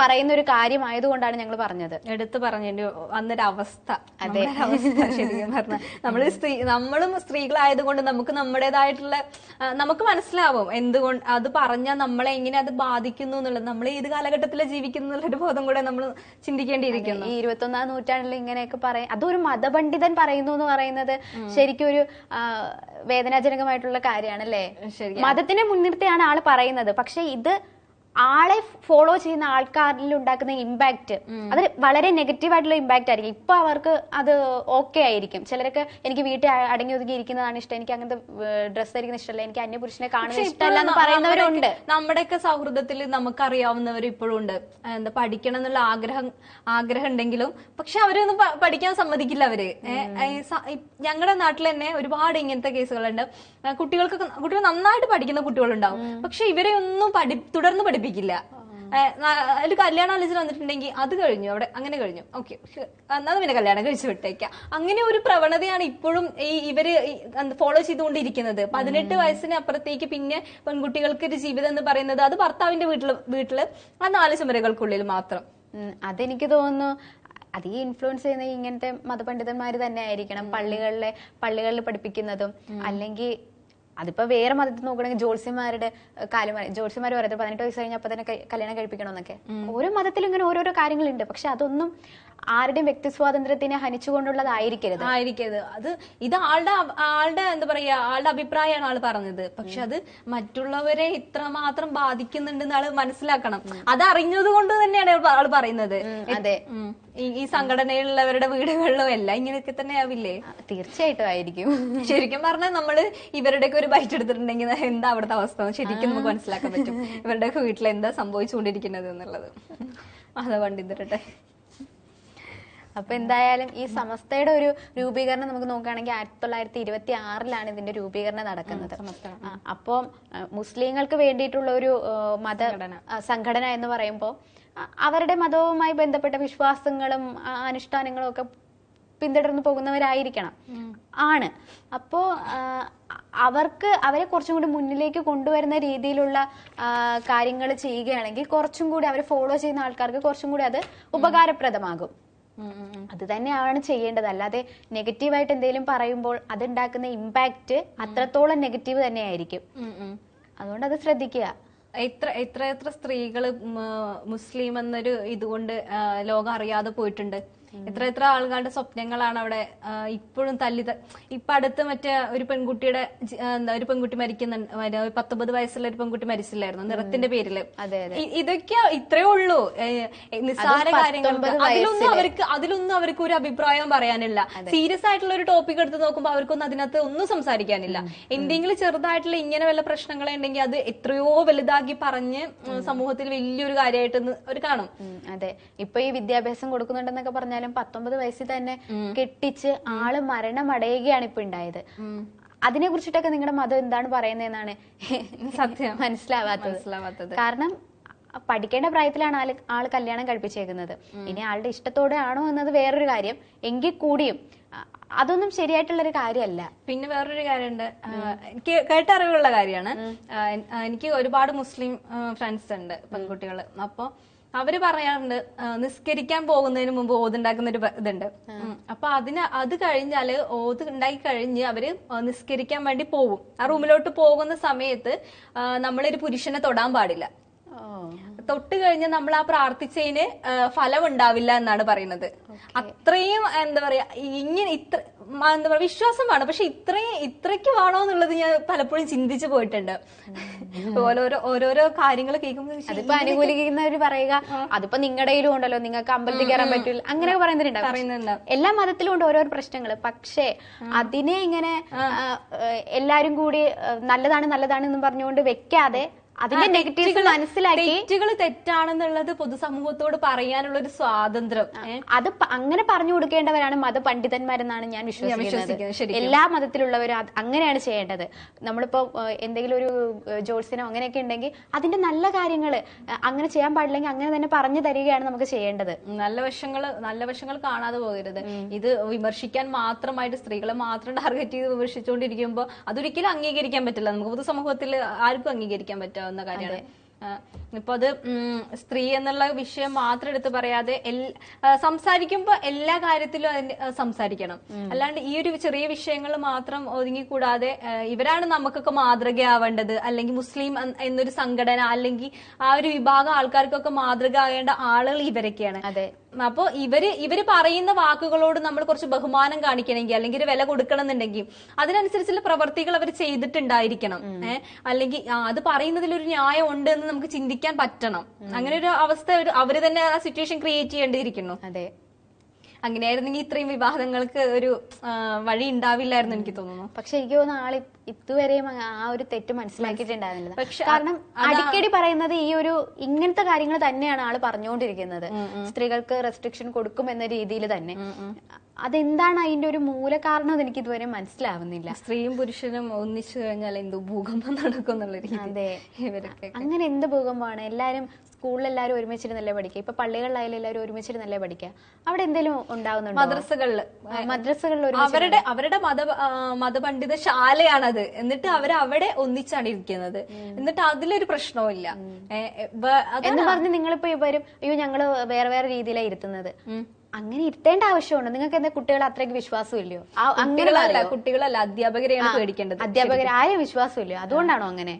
[SPEAKER 1] പറയുന്ന ഒരു കാര്യമായതുകൊണ്ടാണ് ഞങ്ങൾ പറഞ്ഞത്.
[SPEAKER 2] എടുത്തു പറഞ്ഞതിന്റെ അന്നൊരു അവസ്ഥ അതെ. അവസ്ഥ ശരിക്കും പറഞ്ഞ. നമ്മൾ സ്ത്രീ നമ്മളും സ്ത്രീകളായതുകൊണ്ട് നമുക്ക് നമ്മുടേതായിട്ടുള്ള നമുക്ക് മനസ്സിലാവും എന്തുകൊണ്ട് അത് പറഞ്ഞാൽ നമ്മളെ എങ്ങനെ അത് ബാധിക്കുന്നു എന്നുള്ളത്. നമ്മൾ ഏത് കാലഘട്ടത്തിലാണ് ജീവിക്കുന്നു എന്നുള്ളൊരു ബോധം കൂടെ നമ്മൾ ചിന്തിക്കേണ്ടിയിരിക്കുന്നു.
[SPEAKER 1] ഈ ഇരുപത്തൊന്നാം നൂറ്റാണ്ടിൽ ഇങ്ങനെയൊക്കെ പറയാം അതൊരു മതപണ്ഡിതൻ പറയുന്നു എന്ന് പറയുന്നത് ശരിക്കും ഒരു വേദനാജനകമായിട്ടുള്ള കാര്യമാണല്ലേ
[SPEAKER 2] അല്ലേ
[SPEAKER 1] മതത്തിനെ മുൻനിർത്തിയാണ് ആൾ പറയുന്നത്. പക്ഷെ ഇത് ആളെ ഫോളോ ചെയ്യുന്ന ആൾക്കാരിൽ ഉണ്ടാക്കുന്ന ഇമ്പാക്ട് അത് വളരെ നെഗറ്റീവ് ആയിട്ടുള്ള ഇമ്പാക്ട് ആയിരിക്കും. ഇപ്പൊ അവർക്ക് അത് ഓക്കെ ആയിരിക്കും. ചിലരൊക്കെ എനിക്ക് വീട്ടിൽ അടങ്ങി ഒതുങ്ങി ഇരിക്കുന്നതാണ് ഇഷ്ടം. എനിക്ക് അങ്ങനത്തെ ഡ്രസ്സ് ധരിക്കുന്ന ഇഷ്ടമല്ല. എനിക്ക് അന്യപുരുഷനെ കാണുന്ന ഇഷ്ടമല്ല എന്ന് പറയുന്നവരുണ്ട്.
[SPEAKER 2] നമ്മുടെയൊക്കെ സൗഹൃദത്തിൽ നമുക്കറിയാവുന്നവർ ഇപ്പോഴും ഉണ്ട്. എന്താ പഠിക്കണം എന്നുള്ള ആഗ്രഹം ആഗ്രഹം ഉണ്ടെങ്കിലും പക്ഷെ അവരൊന്നും പഠിക്കാൻ സമ്മതിക്കില്ല അവർ. ഞങ്ങളുടെ നാട്ടിൽ തന്നെ ഒരുപാട് ഇങ്ങനത്തെ കേസുകളുണ്ട്. കുട്ടികൾക്ക് കുട്ടികൾ നന്നായിട്ട് പഠിക്കുന്ന കുട്ടികളുണ്ടാവും. പക്ഷെ ഇവരെ ഒന്നും പഠി തുടർന്ന് പഠിപ്പിക്കില്ല ഏ, അതിൽ ഒരു കല്യാണ ആലോചന വന്നിട്ടുണ്ടെങ്കിൽ അത് കഴിഞ്ഞു അവിടെ അങ്ങനെ കഴിഞ്ഞു. ഓക്കെ എന്നാൽ പിന്നെ കല്യാണം കഴിച്ചു വിട്ടേക്കാം. അങ്ങനെ ഒരു പ്രവണതയാണ് ഇപ്പോഴും ഈ ഇവർ ഫോളോ ചെയ്തുകൊണ്ടിരിക്കുന്നത്. പതിനെട്ട് വയസ്സിന് അപ്പുറത്തേക്ക് പിന്നെ പെൺകുട്ടികൾക്ക് ഒരു ജീവിതം എന്ന് പറയുന്നത് അത് ഭർത്താവിന്റെ വീട്ടിൽ വീട്ടിൽ ആ നാല് ചുമരുകൾക്കുള്ളിൽ മാത്രം.
[SPEAKER 1] അതെനിക്ക് തോന്നുന്നു. അത് ഈ ഇൻഫ്ലുവൻസ് ചെയ്യുന്ന ഇങ്ങനത്തെ മതപണ്ഡിതന്മാർ തന്നെ ആയിരിക്കണം പള്ളികളിലെ പള്ളികളിൽ പഠിപ്പിക്കുന്നതും. അല്ലെങ്കിൽ അതിപ്പോ വേറെ മതത്തിൽ നോക്കണെങ്കിൽ ജോത്സ്യന്മാരുടെ കാര്യം ജോത്സ്യന്മാർ പറയുന്നത് പതിനെട്ട് വയസ്സ് കഴിഞ്ഞപ്പോൾ തന്നെ ക- കല്യാണം കഴിപ്പിക്കണമെന്നൊക്കെ ഓരോ മതത്തിലും ഇങ്ങനെ ഓരോരോ കാര്യങ്ങളുണ്ട്. പക്ഷെ അതൊന്നും ആരുടെയും വ്യക്തി സ്വാതന്ത്ര്യത്തിനെ ഹനിച്ചുകൊണ്ടുള്ളതായിരിക്കരുത്.
[SPEAKER 2] ആയിരിക്കരുത്. അത് ഇത് ആളുടെ ആളുടെ എന്താ പറയാ ആളുടെ അഭിപ്രായമാണ് ആൾ പറഞ്ഞത്. പക്ഷെ അത് മറ്റുള്ളവരെ ഇത്രമാത്രം ബാധിക്കുന്നുണ്ടെന്ന് ആൾ മനസ്സിലാക്കണം അത് അറിഞ്ഞത് കൊണ്ട് തന്നെയാണ് ആൾ പറയുന്നത്.
[SPEAKER 1] അതെ.
[SPEAKER 2] ഈ സംഘടനയിലുള്ളവരുടെ വീടുകളിലും എല്ലാം ഇങ്ങനെയൊക്കെ തന്നെ ആവില്ലേ?
[SPEAKER 1] തീർച്ചയായിട്ടും ആയിരിക്കും.
[SPEAKER 2] ശരിക്കും പറഞ്ഞാൽ നമ്മൾ ഇവരുടെയൊക്കെ ഒരു ബൈറ്റ് എടുത്തിട്ടുണ്ടെങ്കിൽ എന്താ അവിടുത്തെ അവസ്ഥ? ശരിക്കും നമുക്ക് മനസ്സിലാക്കാൻ പറ്റും. ഇവരുടെയൊക്കെ വീട്ടിൽ എന്താ സംഭവിച്ചുകൊണ്ടിരിക്കുന്നത് എന്നുള്ളത്. അതാ പണ്ടിതരട്ടെ
[SPEAKER 1] അപ്പൊ എന്തായാലും ഈ സമസ്തയുടെ ഒരു രൂപീകരണം നമുക്ക് നോക്കുകയാണെങ്കിൽ ആയിരത്തി തൊള്ളായിരത്തി ഇരുപത്തി ആറിലാണ് ഇതിന്റെ രൂപീകരണം നടക്കുന്നത് അപ്പോൾ മുസ്ലിങ്ങൾക്ക് വേണ്ടിയിട്ടുള്ള ഒരു മത സംഘടന. എന്ന് പറയുമ്പോൾ അവരുടെ മതവുമായി ബന്ധപ്പെട്ട വിശ്വാസങ്ങളും അനുഷ്ഠാനങ്ങളും ഒക്കെ പിന്തുടർന്ന് പോകുന്നവരായിരിക്കണം. ആണ്. അപ്പോ അവർക്ക് അവരെ കുറച്ചും കൂടി മുന്നിലേക്ക് കൊണ്ടുവരുന്ന രീതിയിലുള്ള കാര്യങ്ങൾ ചെയ്യുകയാണെങ്കിൽ കുറച്ചും കൂടി അവരെ ഫോളോ ചെയ്യുന്ന ആൾക്കാർക്ക് കുറച്ചും കൂടി അത് ഉപകാരപ്രദമാകും. അത് തന്നെയാണ് ചെയ്യേണ്ടത്. അല്ലാതെ നെഗറ്റീവായിട്ട് എന്തെങ്കിലും പറയുമ്പോൾ അതുണ്ടാക്കുന്ന ഇമ്പാക്റ്റ് അത്രത്തോളം നെഗറ്റീവ് തന്നെയായിരിക്കും. അതുകൊണ്ട് അത് ശ്രദ്ധിക്കുക.
[SPEAKER 2] എത്ര എത്ര എത്ര സ്ത്രീകൾ മുസ്ലിം എന്നൊരു ഇതുകൊണ്ട് ലോകം അറിയാതെ പോയിട്ടുണ്ട്? എത്ര എത്ര ആളുകളുടെ സ്വപ്നങ്ങളാണ് അവിടെ ഇപ്പോഴും തല്ലി ഇപ്പൊ അടുത്ത് മറ്റേ ഒരു പെൺകുട്ടിയുടെ എന്താ ഒരു പെൺകുട്ടി മരിക്കുന്നുണ്ട് പത്തൊമ്പത് വയസ്സുള്ള ഒരു പെൺകുട്ടി മരിച്ചില്ലായിരുന്നു നിറത്തിന്റെ പേരിൽ. ഇതൊക്കെ ഇത്രേ ഉള്ളൂ. നിസ്സാര
[SPEAKER 1] കാര്യങ്ങൾ
[SPEAKER 2] അതിലൊന്നും അവർക്ക് അതിലൊന്നും അവർക്ക് ഒരു അഭിപ്രായം പറയാനില്ല. സീരിയസ് ആയിട്ടുള്ള ഒരു ടോപ്പിക് എടുത്ത് നോക്കുമ്പോൾ അവർക്കൊന്നും അതിനകത്ത് ഒന്നും സംസാരിക്കാനില്ല. എന്തെങ്കിലും ചെറുതായിട്ടുള്ള ഇങ്ങനെ വല്ല പ്രശ്നങ്ങളെ ഉണ്ടെങ്കിൽ അത് എത്രയോ വലുതാക്കി പറഞ്ഞ് സമൂഹത്തിൽ വലിയൊരു കാര്യമായിട്ട് അവർ ഒരു കാണും.
[SPEAKER 1] അതെ. ഇപ്പൊ ഈ വിദ്യാഭ്യാസം കൊടുക്കുന്നുണ്ടെന്നൊക്കെ പറഞ്ഞാലും പത്തൊമ്പത് വയസ്സിൽ തന്നെ കെട്ടിച്ച് ആൾ മരണമടയുകയാണ് ഇപ്പൊ ഉണ്ടായത് അതിനെ കുറിച്ചിട്ടൊക്കെ നിങ്ങളുടെ മതം എന്താണ് പറയുന്നതെന്നാണ്
[SPEAKER 2] സത്യം. <laughs>
[SPEAKER 1] മനസ്സിലാവാത്തത്.
[SPEAKER 2] മനസ്സിലാവാത്തത്.
[SPEAKER 1] കാരണം പഠിക്കേണ്ട പ്രായത്തിലാണ് ആൾ ആൾ കല്യാണം കഴിപ്പിച്ചേക്കുന്നത്. ഇനി ആളുടെ ഇഷ്ടത്തോടെ ആണോ എന്നത് വേറൊരു കാര്യം. എങ്കിൽ കൂടിയും അതൊന്നും അതൊന്നും ശരിയായിട്ടുള്ളൊരു കാര്യമല്ല.
[SPEAKER 2] പിന്നെ വേറൊരു കാര്യമുണ്ട്. എനിക്ക് കേട്ടറിവുള്ള കാര്യമാണ്. എനിക്ക് ഒരുപാട് മുസ്ലിം ഫ്രണ്ട്സ് ഉണ്ട് പെൺകുട്ടികൾ അപ്പൊ അവർ പറയാറുണ്ട് നിസ്കരിക്കാൻ പോകുന്നതിന് മുമ്പ് ഓതുണ്ടാക്കുന്ന ഒരു ഇതുണ്ട്. അപ്പൊ അതിന് അത് കഴിഞ്ഞാൽ ഓത് ഉണ്ടാക്കി കഴിഞ്ഞ് അവർ നിസ്കരിക്കാൻ വേണ്ടി പോകും ആ റൂമിലോട്ട് പോകുന്ന സമയത്ത് നമ്മളൊരു പുരുഷനെ തൊടാൻ പാടില്ല. തൊട്ട് കഴിഞ്ഞ് നമ്മൾ ആ പ്രാർത്ഥിച്ചതിന് ഫലം ഉണ്ടാവില്ല എന്നാണ് പറയുന്നത്. അത്രയും എന്താ പറയാ ഇങ്ങനെ ഇത്ര എന്താ പറയാ വിശ്വാസമാണ്. പക്ഷെ ഇത്രയും ഇത്രയ്ക്ക് വേണോ എന്നുള്ളത് ഞാൻ പലപ്പോഴും ചിന്തിച്ചു പോയിട്ടുണ്ട്. ഓരോരോ ഓരോരോ കാര്യങ്ങൾ കേൾക്കുമ്പോൾ
[SPEAKER 1] അതിപ്പോ അനുകൂലിക്കുന്നവര് പറയുക അതിപ്പോ നിങ്ങളുടെ ഉണ്ടല്ലോ നിങ്ങൾക്ക് അമ്പലത്തിൽ കയറാൻ പറ്റില്ല അങ്ങനെ പറയുന്നുണ്ടാവും. എല്ലാ മതത്തിലും ഉണ്ട് ഓരോ പ്രശ്നങ്ങൾ പക്ഷേ അതിനെ ഇങ്ങനെ എല്ലാരും കൂടി നല്ലതാണ് നല്ലതാണ് എന്ന് പറഞ്ഞുകൊണ്ട് വെക്കാതെ അതിന്റെ നെഗറ്റീവ്സ് മനസ്സിലാക്കി
[SPEAKER 2] തെറ്റുകൾ തെറ്റാണെന്നുള്ളത് പൊതുസമൂഹത്തോട് പറയാനുള്ള ഒരു സ്വാതന്ത്ര്യം.
[SPEAKER 1] അത് അങ്ങനെ പറഞ്ഞു കൊടുക്കേണ്ടവരാണ് മതപണ്ഡിതന്മാരെന്നാണ് ഞാൻ
[SPEAKER 2] വിശ്വസിക്കുന്നത്,
[SPEAKER 1] എല്ലാ മതത്തിലുള്ളവരും അങ്ങനെയാണ് ചെയ്യേണ്ടത്. നമ്മളിപ്പോ എന്തെങ്കിലും ഒരു ജോത്സ്യനോ അങ്ങനെയൊക്കെ ഉണ്ടെങ്കിൽ അതിന്റെ നല്ല കാര്യങ്ങൾ അങ്ങനെ ചെയ്യാൻ പാടില്ലെങ്കിൽ അങ്ങനെ തന്നെ പറഞ്ഞു തരികയാണ് നമുക്ക് ചെയ്യേണ്ടത്.
[SPEAKER 2] നല്ല വശങ്ങൾ നല്ല വശങ്ങൾ കാണാതെ പോകരുത്. ഇത് വിമർശിക്കാൻ മാത്രമായിട്ട് സ്ത്രീകളെ മാത്രം ടാർഗറ്റ് ചെയ്ത് വിമർശിച്ചുകൊണ്ടിരിക്കുമ്പോൾ അതൊരിക്കലും അംഗീകരിക്കാൻ പറ്റില്ല. നമുക്ക് പൊതുസമൂഹത്തിൽ ആർക്കും അംഗീകരിക്കാൻ പറ്റാവുന്ന കാര്യമാണ്. ഇപ്പൊ അത് സ്ത്രീ എന്നുള്ള വിഷയം മാത്രം എടുത്ത് പറയാതെ സംസാരിക്കുമ്പോൾ സംസാരിക്കുമ്പോ എല്ലാ കാര്യത്തിലും അതിന് സംസാരിക്കണം. അല്ലാണ്ട് ഈ ഒരു ചെറിയ വിഷയങ്ങൾ മാത്രം ഒതുങ്ങിക്കൂടാതെ കൂടാതെ ഇവരാണ് നമുക്കൊക്കെ മാതൃകയാവേണ്ടത്. അല്ലെങ്കിൽ മുസ്ലിം എന്നൊരു സംഘടന അല്ലെങ്കിൽ ആ ഒരു വിഭാഗം ആൾക്കാർക്കൊക്കെ മാതൃക ആകേണ്ട ആളുകൾ ഇവരൊക്കെയാണ്.
[SPEAKER 1] അതെ
[SPEAKER 2] അപ്പോ ഇവർ ഇവർ പറയുന്ന വാക്കുകളോട് നമ്മൾ കുറച്ച് ബഹുമാനം കാണിക്കണമെങ്കിൽ അല്ലെങ്കിൽ വില കൊടുക്കണം എന്നുണ്ടെങ്കിൽ അതിനനുസരിച്ചുള്ള പ്രവർത്തികൾ അവർ ചെയ്തിട്ടുണ്ടായിരിക്കണം. ഏഹ് അല്ലെങ്കിൽ അത് പറയുന്നതിൽ ഒരു ന്യായം ഉണ്ട് എന്ന് നമുക്ക് ചിന്തിക്കാൻ പറ്റണം. അങ്ങനെ ഒരു അവസ്ഥ അവർ തന്നെ ആ സിറ്റുവേഷൻ ക്രിയേറ്റ് ചെയ്യേണ്ടിയിരിക്കുന്നു.
[SPEAKER 1] അതെ.
[SPEAKER 2] അങ്ങനെയായിരുന്നെങ്കിൽ ഇത്രയും വിവാഹങ്ങൾക്ക് ഒരു വഴി ഉണ്ടാവില്ലായിരുന്നു എനിക്ക് തോന്നുന്നു.
[SPEAKER 1] പക്ഷെ എനിക്ക് തോന്നുന്നു ആൾ ഇതുവരെയും ആ ഒരു തെറ്റ് മനസ്സിലാക്കിയിട്ടുണ്ടായിരുന്നില്ല.
[SPEAKER 2] പക്ഷെ
[SPEAKER 1] കാരണം അടിക്കടി പറയുന്നത് ഈ ഒരു ഇങ്ങനത്തെ കാര്യങ്ങൾ തന്നെയാണ് ആൾ പറഞ്ഞുകൊണ്ടിരിക്കുന്നത്. സ്ത്രീകൾക്ക് റെസ്ട്രിക്ഷൻ കൊടുക്കും എന്ന രീതിയിൽ തന്നെ. അതെന്താണ് അതിന്റെ ഒരു മൂല കാരണം എന്ന് എനിക്ക് ഇതുവരെ മനസ്സിലാവുന്നില്ല.
[SPEAKER 2] സ്ത്രീയും പുരുഷനും ഒന്നിച്ചു കഴിഞ്ഞാൽ എന്തോ ഭൂകമ്പം നടക്കും എന്നുള്ള രീതി
[SPEAKER 1] അതെ അങ്ങനെ എന്ത് ഭൂകമ്പമാണ്? എല്ലാരും സ്കൂളിൽ എല്ലാവരും ഒരുമിച്ചിരുന്നല്ലേ പഠിക്കുക? ഇപ്പൊ പള്ളികളിലായാലും എല്ലാവരും ഒരുമിച്ചിരുന്നല്ലേ പഠിക്കുക? അവിടെ എന്തെങ്കിലും ഉണ്ടാവുന്നുണ്ടോ? മദ്രസകളിൽ മദ്രസകളിൽ
[SPEAKER 2] അവരുടെ അവരുടെ മത മതപണ്ഡിത ശാലയാണത്. എന്നിട്ട് അവർ അവിടെ ഒന്നിച്ചാണ് ഇരിക്കുന്നത്. എന്നിട്ട് അതിലൊരു പ്രശ്നവും ഇല്ല.
[SPEAKER 1] എന്ന് പറഞ്ഞ് നിങ്ങളിപ്പോ വരും അയ്യോ ഞങ്ങൾ വേറെ വേറെ രീതിയിലാണ് ഇരുത്തുന്നത്. അങ്ങനെ ഇരുത്തേണ്ട ആവശ്യമുണ്ട്? നിങ്ങൾക്ക് എന്താ കുട്ടികളെ അത്രയ്ക്ക് വിശ്വാസമില്ലയോ? ആ, അങ്ങനെ
[SPEAKER 2] കുട്ടികളല്ല അധ്യാപകരെയാണ് പേടിക്കേണ്ടത്.
[SPEAKER 1] അധ്യാപകരായ വിശ്വാസമില്ലയോ? അതുകൊണ്ടാണോ അങ്ങനെ?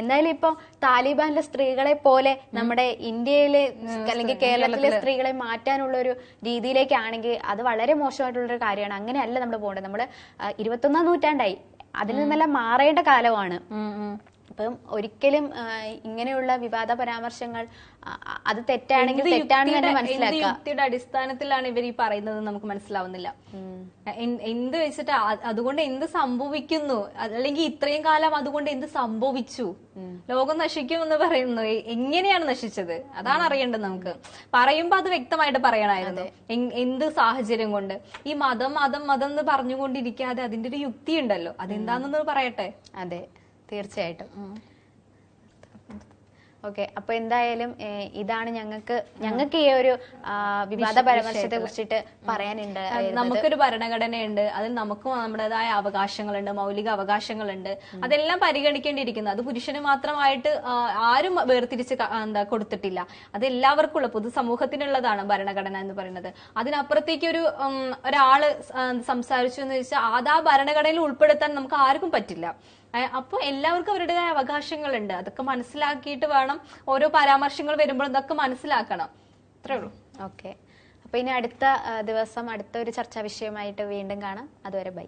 [SPEAKER 1] എന്തായാലും ഇപ്പൊ താലിബാനിലെ സ്ത്രീകളെ പോലെ നമ്മുടെ ഇന്ത്യയിലെ അല്ലെങ്കിൽ കേരളത്തിലെ സ്ത്രീകളെ മാറ്റാനുള്ള ഒരു രീതിയിലേക്കാണെങ്കിൽ അത് വളരെ മോശമായിട്ടുള്ളൊരു കാര്യമാണ്. അങ്ങനെയല്ല നമ്മൾ പോകേണ്ടത്. നമ്മൾ ഇരുപത്തൊന്നാം നൂറ്റാണ്ടായി. അതിൽ നിന്നെല്ലാം മാറേണ്ട കാലമാണ്. അപ്പം ഒരിക്കലും ഇങ്ങനെയുള്ള വിവാദ പരാമർശങ്ങൾ അത് തെറ്റാണെങ്കിൽ തെറ്റാണ് തന്നെ മനസ്സിലാക്കുക.
[SPEAKER 2] അടിസ്ഥാനത്തിലാണ് ഇവർ ഈ പറയുന്നത് നമുക്ക് മനസ്സിലാവുന്നില്ല. എന്ത് വെച്ചിട്ട് അതുകൊണ്ട് എന്ത് സംഭവിക്കുന്നു? അല്ലെങ്കിൽ ഇത്രയും കാലം അതുകൊണ്ട് എന്ത് സംഭവിച്ചു? ലോകം നശിക്കും എന്ന് പറയുന്നു എങ്ങനെയാണ് നശിച്ചത്? അതാണ് അറിയേണ്ടത് നമുക്ക്. പറയുമ്പോ അത് വ്യക്തമായിട്ട് പറയണമായിരുന്നു. എന്ത് സാഹചര്യം കൊണ്ട്? ഈ മതം മതം മതം എന്ന് പറഞ്ഞുകൊണ്ടിരിക്കാതെ അതിന്റെ ഒരു യുക്തി ഉണ്ടല്ലോ അതെന്താണെന്ന് പറയട്ടെ?
[SPEAKER 1] അതെ. തീർച്ചയായിട്ടും. ഓക്കെ അപ്പൊ എന്തായാലും ഇതാണ് ഞങ്ങൾക്ക് ഞങ്ങൾക്ക് ഈ ഒരു വിവാദ പരാമർശത്തെ കുറിച്ചിട്ട് പറയാനുണ്ട്.
[SPEAKER 2] നമുക്കൊരു ഭരണഘടനയുണ്ട് അതിൽ നമുക്കും നമ്മുടേതായ അവകാശങ്ങളുണ്ട് മൗലിക അവകാശങ്ങളുണ്ട്. അതെല്ലാം പരിഗണിക്കേണ്ടിയിരിക്കുന്നു. അത് പുരുഷന് മാത്രമായിട്ട് ആരും വേർതിരിച്ച് എന്താ കൊടുത്തിട്ടില്ല. അത് എല്ലാവർക്കും ഉള്ള പൊതുസമൂഹത്തിനുള്ളതാണ് ഭരണഘടന എന്ന് പറയുന്നത്. അതിനപ്പുറത്തേക്ക് ഒരു ഒരാൾ സംസാരിച്ചു എന്ന് വെച്ചാൽ അത് ആ ഭരണഘടനയിൽ ഉൾപ്പെടുത്താൻ നമുക്ക് ആർക്കും പറ്റില്ല. അപ്പൊ എല്ലാവർക്കും അവരുടേതായ അവകാശങ്ങളുണ്ട്. അതൊക്കെ മനസ്സിലാക്കിയിട്ട് വേണം ഓരോ പരാമർശങ്ങൾ വരുമ്പോൾ ഇതൊക്കെ മനസ്സിലാക്കണം. അത്രേ ഉള്ളൂ.
[SPEAKER 1] ഓക്കെ. അപ്പൊ ഇനി അടുത്ത ദിവസം അടുത്ത ഒരു ചർച്ചാ വിഷയമായിട്ട് വീണ്ടും കാണാം. അതുവരെ ബൈ.